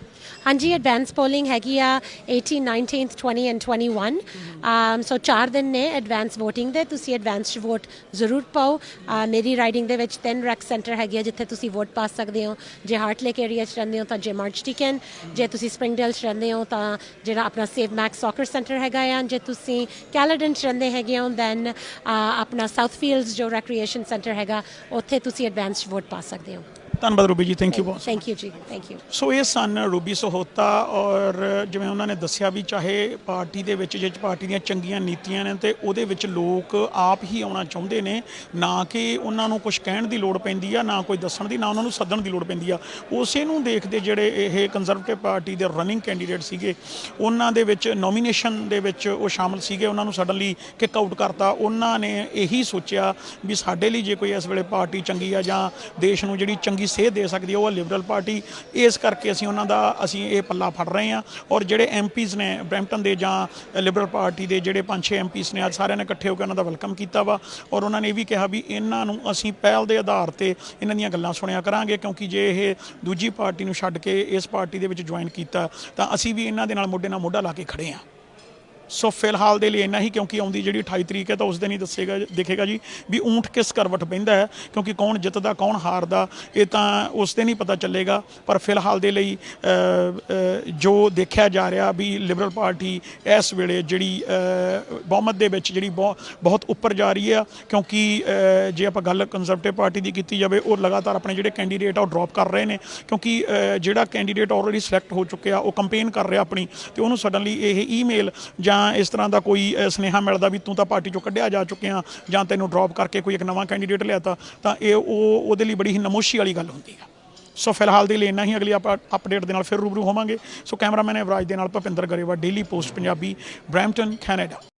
ਹਾਂਜੀ ਐਡਵਾਂਸ ਪੋਲਿੰਗ ਹੈਗੀ ਆ 18 19th 20 ਐਂਡ 21 um ਸੋ 4 ਦਿਨ ਨੇ ਐਡਵਾਂਸ VOTING ਦੇ, ਤੁਸੀਂ ਐਡਵਾਂਸ ਵੋਟ ਜ਼ਰੂਰ ਪਾਓ। ਅਹ ਮੇਰੀ ਰਾਈਡਿੰਗ ਦੇ ਵਿੱਚ 10 ਰੈਕ ਸੈਂਟਰ ਹੈਗੇ ਆ ਜਿੱਥੇ ਤੁਸੀਂ ਵੋਟ ਪਾ ਸਕਦੇ ਹੋ। ਜੇ ਹਾਰਟ ਲੇਕ ਏਰੀਆ ਚ ਰਹਿੰਦੇ ਹੋ ਤਾਂ ਜੇ ਮਾਰਚ ਟਿਕਨ ਜੇ ਤੁਸੀਂ ਸਪ੍ਰਿੰਗਡੇਲ ਚ ਰਹਿੰਦੇ ਹੋ ਤਾਂ ਜਿਹੜਾ ਆਪਣਾ ਸੇਵ ਮੈਕਸ ਸੌਕਰ ਸੈਂਟਰ ਹੈਗਾ ਆ। ਜੇ ਤੁਸੀਂ ਕੈਲਡਨ ਚ ਰਹਿੰਦੇ ਹੈਗੇ ਹੋ ਦੈਨ ਆਪਣਾ ਸਾਊਥ ਫੀਲਡਸ ਜੋ ਰੈਕਰੀਏਸ਼ਨ ਸੈਂਟਰ ਹੈਗਾ ਉੱਥੇ ਤੁਸੀਂ ਐਡਵਾਂਸ ਵੋਟ ਪਾ ਸਕਦੇ ਹੋ। ਧੰਨਵਾਦ ਰੂਬੀ ਜੀ ਥੈਂਕ ਯੂ ਬਹੁਤ। ਥੈਂਕ ਯੂ ਜੀ ਥੈਂਕ ਯੂ ਸੋ ਇਹ ਸਨ ਰੂਬੀ ਸਹੋਤਾ ਔਰ ਜਿਵੇਂ ਉਹਨਾਂ ਨੇ ਦੱਸਿਆ ਵੀ ਚਾਹੇ ਪਾਰਟੀ ਦੇ ਵਿੱਚ ਜੇ ਪਾਰਟੀ ਦੀਆਂ ਚੰਗੀਆਂ ਨੀਤੀਆਂ ਨੇ ਤੇ ਉਹਦੇ ਵਿੱਚ ਲੋਕ ਆਪ ਹੀ ਆਉਣਾ ਚਾਹੁੰਦੇ ਨੇ ਨਾ ਕਿ ਉਹਨਾਂ ਨੂੰ ਕੁਝ ਕਹਿਣ ਦੀ ਲੋੜ ਪੈਂਦੀ ਆ ਨਾ ਕੋਈ ਦੱਸਣ ਦੀ ਨਾ ਉਹਨਾਂ ਨੂੰ ਸੱਦਣ ਦੀ ਲੋੜ ਪੈਂਦੀ ਆ। ਉਸੇ ਨੂੰ ਦੇਖਦੇ ਜਿਹੜੇ ਇਹ ਕੰਜ਼ਰਵੇਟਿਵ ਪਾਰਟੀ ਦੇ ਰਨਿੰਗ ਕੈਂਡੀਡੇਟ ਸੀਗੇ ਉਹਨਾਂ ਦੇ ਵਿੱਚ ਨੋਮੀਨੇਸ਼ਨ ਦੇ ਵਿੱਚ ਉਹ ਸ਼ਾਮਲ ਸੀਗੇ ਉਹਨਾਂ ਨੂੰ ਸਡਨਲੀ ਕਿੱਕ ਆਊਟ ਕਰਤਾ। ਉਹਨਾਂ ਨੇ ਇਹੀ ਸੋਚਿਆ ਵੀ ਸਾਡੇ ਲਈ ਜੇ ਕੋਈ ਇਸ ਵੇਲੇ ਪਾਰਟੀ ਚੰਗੀ ਆ ਜਾਂ ਦੇਸ਼ ਨੂੰ ਜਿਹੜੀ ਚੰਗੀ ਸੇਧ ਦੇ ਸਕਦੀ ਆ ਉਹ ਆ ਲਿਬਰਲ ਪਾਰਟੀ ਇਸ ਕਰਕੇ ਅਸੀਂ ਉਹਨਾਂ ਦਾ, ਅਸੀਂ ਇਹ ਪੱਲਾ ਫੜ ਰਹੇ ਹਾਂ। ਔਰ ਜਿਹੜੇ ਐਮਪੀਜ਼ ਨੇ ਬ੍ਰੈਂਪਟਨ ਦੇ ਜਾਂ ਲਿਬਰਲ ਪਾਰਟੀ ਦੇ ਜਿਹੜੇ ਪੰਜ ਛੇ ਐਮਪੀਜ਼ ਨੇ, ਅੱਜ ਸਾਰਿਆਂ ਨੇ ਇਕੱਠੇ ਹੋ ਕੇ ਉਹਨਾਂ ਦਾ ਵੈਲਕਮ ਕੀਤਾ ਵਾ। ਔਰ ਉਹਨਾਂ ਨੇ ਇਹ ਵੀ ਕਿਹਾ ਵੀ ਇਹਨਾਂ ਨੂੰ ਅਸੀਂ ਪਹਿਲ ਦੇ ਆਧਾਰ ਤੇ ਇਹਨਾਂ ਦੀਆਂ ਗੱਲਾਂ ਸੁਣਿਆ ਕਰਾਂਗੇ, ਕਿਉਂਕਿ ਜੇ ਇਹ ਦੂਜੀ ਪਾਰਟੀ ਨੂੰ ਛੱਡ ਕੇ ਇਸ ਪਾਰਟੀ ਦੇ ਵਿੱਚ ਜੁਆਇਨ ਕੀਤਾ, ਤਾਂ ਅਸੀਂ ਵੀ ਇਹਨਾਂ ਦੇ ਨਾਲ ਮੋਢੇ ਨਾਲ ਮੋਢਾ ਲਾ ਕੇ ਖੜੇ ਹਾਂ। ਸੋ ਫਿਲਹਾਲ ਦੇ ਲਈ ਇੰਨਾ ਹੀ, ਕਿਉਂਕਿ ਆਉਂਦੀ ਜਿਹੜੀ 28 ਤਰੀਕ ਹੈ ਤਾਂ ਉਸ ਦਿਨ ਹੀ ਦੱਸੇਗਾ, ਦੇਖੇਗਾ ਜੀ ਵੀ ਊਂਠ ਕਿਸ ਕਰਵਟ ਬਹਿੰਦਾ ਹੈ, ਕਿਉਂਕਿ ਕੌਣ ਜਿੱਤਦਾ, ਕੌਣ ਹਾਰਦਾ, ਇਹ ਤਾਂ ਉਸ ਦਿਨ ਹੀ ਪਤਾ ਚੱਲੇਗਾ। ਪਰ ਫਿਲਹਾਲ ਦੇ ਲਈ ਜੋ ਦੇਖਿਆ ਜਾ ਰਿਹਾ ਵੀ ਲਿਬਰਲ ਪਾਰਟੀ ਇਸ ਵੇਲੇ ਜਿਹੜੀ ਬਹੁਮਤ ਦੇ ਵਿੱਚ ਜਿਹੜੀ ਬਹੁ- ਬਹੁਤ ਉੱਪਰ ਜਾ ਰਹੀ ਹੈ ਕਿਉਂਕਿ ਜੇ ਆਪਾਂ ਗੱਲ ਕੰਜ਼ਰਵੇਟਿਵ ਪਾਰਟੀ ਦੀ ਕੀਤੀ ਜਾਵੇ, ਉਹ ਲਗਾਤਾਰ ਆਪਣੇ ਜਿਹੜੇ ਕੈਂਡੀਡੇਟ ਆ ਉਹ ਡ੍ਰੌਪ ਕਰ ਰਹੇ ਨੇ, ਕਿਉਂਕਿ ਜਿਹੜਾ ਕੈਂਡੀਡੇਟ ਆਲਰੇਡੀ ਸਿਲੈਕਟ ਹੋ ਚੁੱਕਿਆ, ਉਹ ਕੰਪੇਨ ਕਰ ਰਿਹਾ ਆਪਣੀ, ਤੇ ਉਹਨੂੰ ਸਡਨਲੀ ਇਹ ਈਮੇਲ ਜਾਂ ਇਸ ਤਰ੍ਹਾਂ ਦਾ ਕੋਈ ਅ, ਸੁਨੇਹਾ ਮਿਲਦਾ ਵੀ ਤੂੰ ਤਾਂ ਪਾਰਟੀ ਚੋਂ ਕੱਢਿਆ ਜਾ ਚੁੱਕਿਆ ਜਾਂ ਤੈਨੂੰ ਡ੍ਰੌਪ ਕਰਕੇ ਕੋਈ ਇੱਕ ਨਵਾਂ ਕੈਂਡੀਡੇਟ ਲਿਆਤਾ ਤਾਂ ਇਹ ਉਹ ਉਹਦੇ ਲਈ ਬੜੀ ਹੀ ਨਮੋਸ਼ੀ ਵਾਲੀ ਗੱਲ ਹੁੰਦੀ ਹੈ ਸੋ ਫਿਲਹਾਲ ਦੇ ਲਈ ਇੰਨਾ ਹੀ ਅਗਲੀ ਆਪਾਂ ਅਪਡੇਟ ਦੇ ਨਾਲ ਫਿਰ ਰੂਬਰੂ ਹੋਵਾਂਗੇ। ਸੋ ਕੈਮਰਾਮੈਨ ਅਵਰਾਜ ਦੇ ਨਾਲ Bhupinder Grewal Daily Post Punjabi Brampton Canada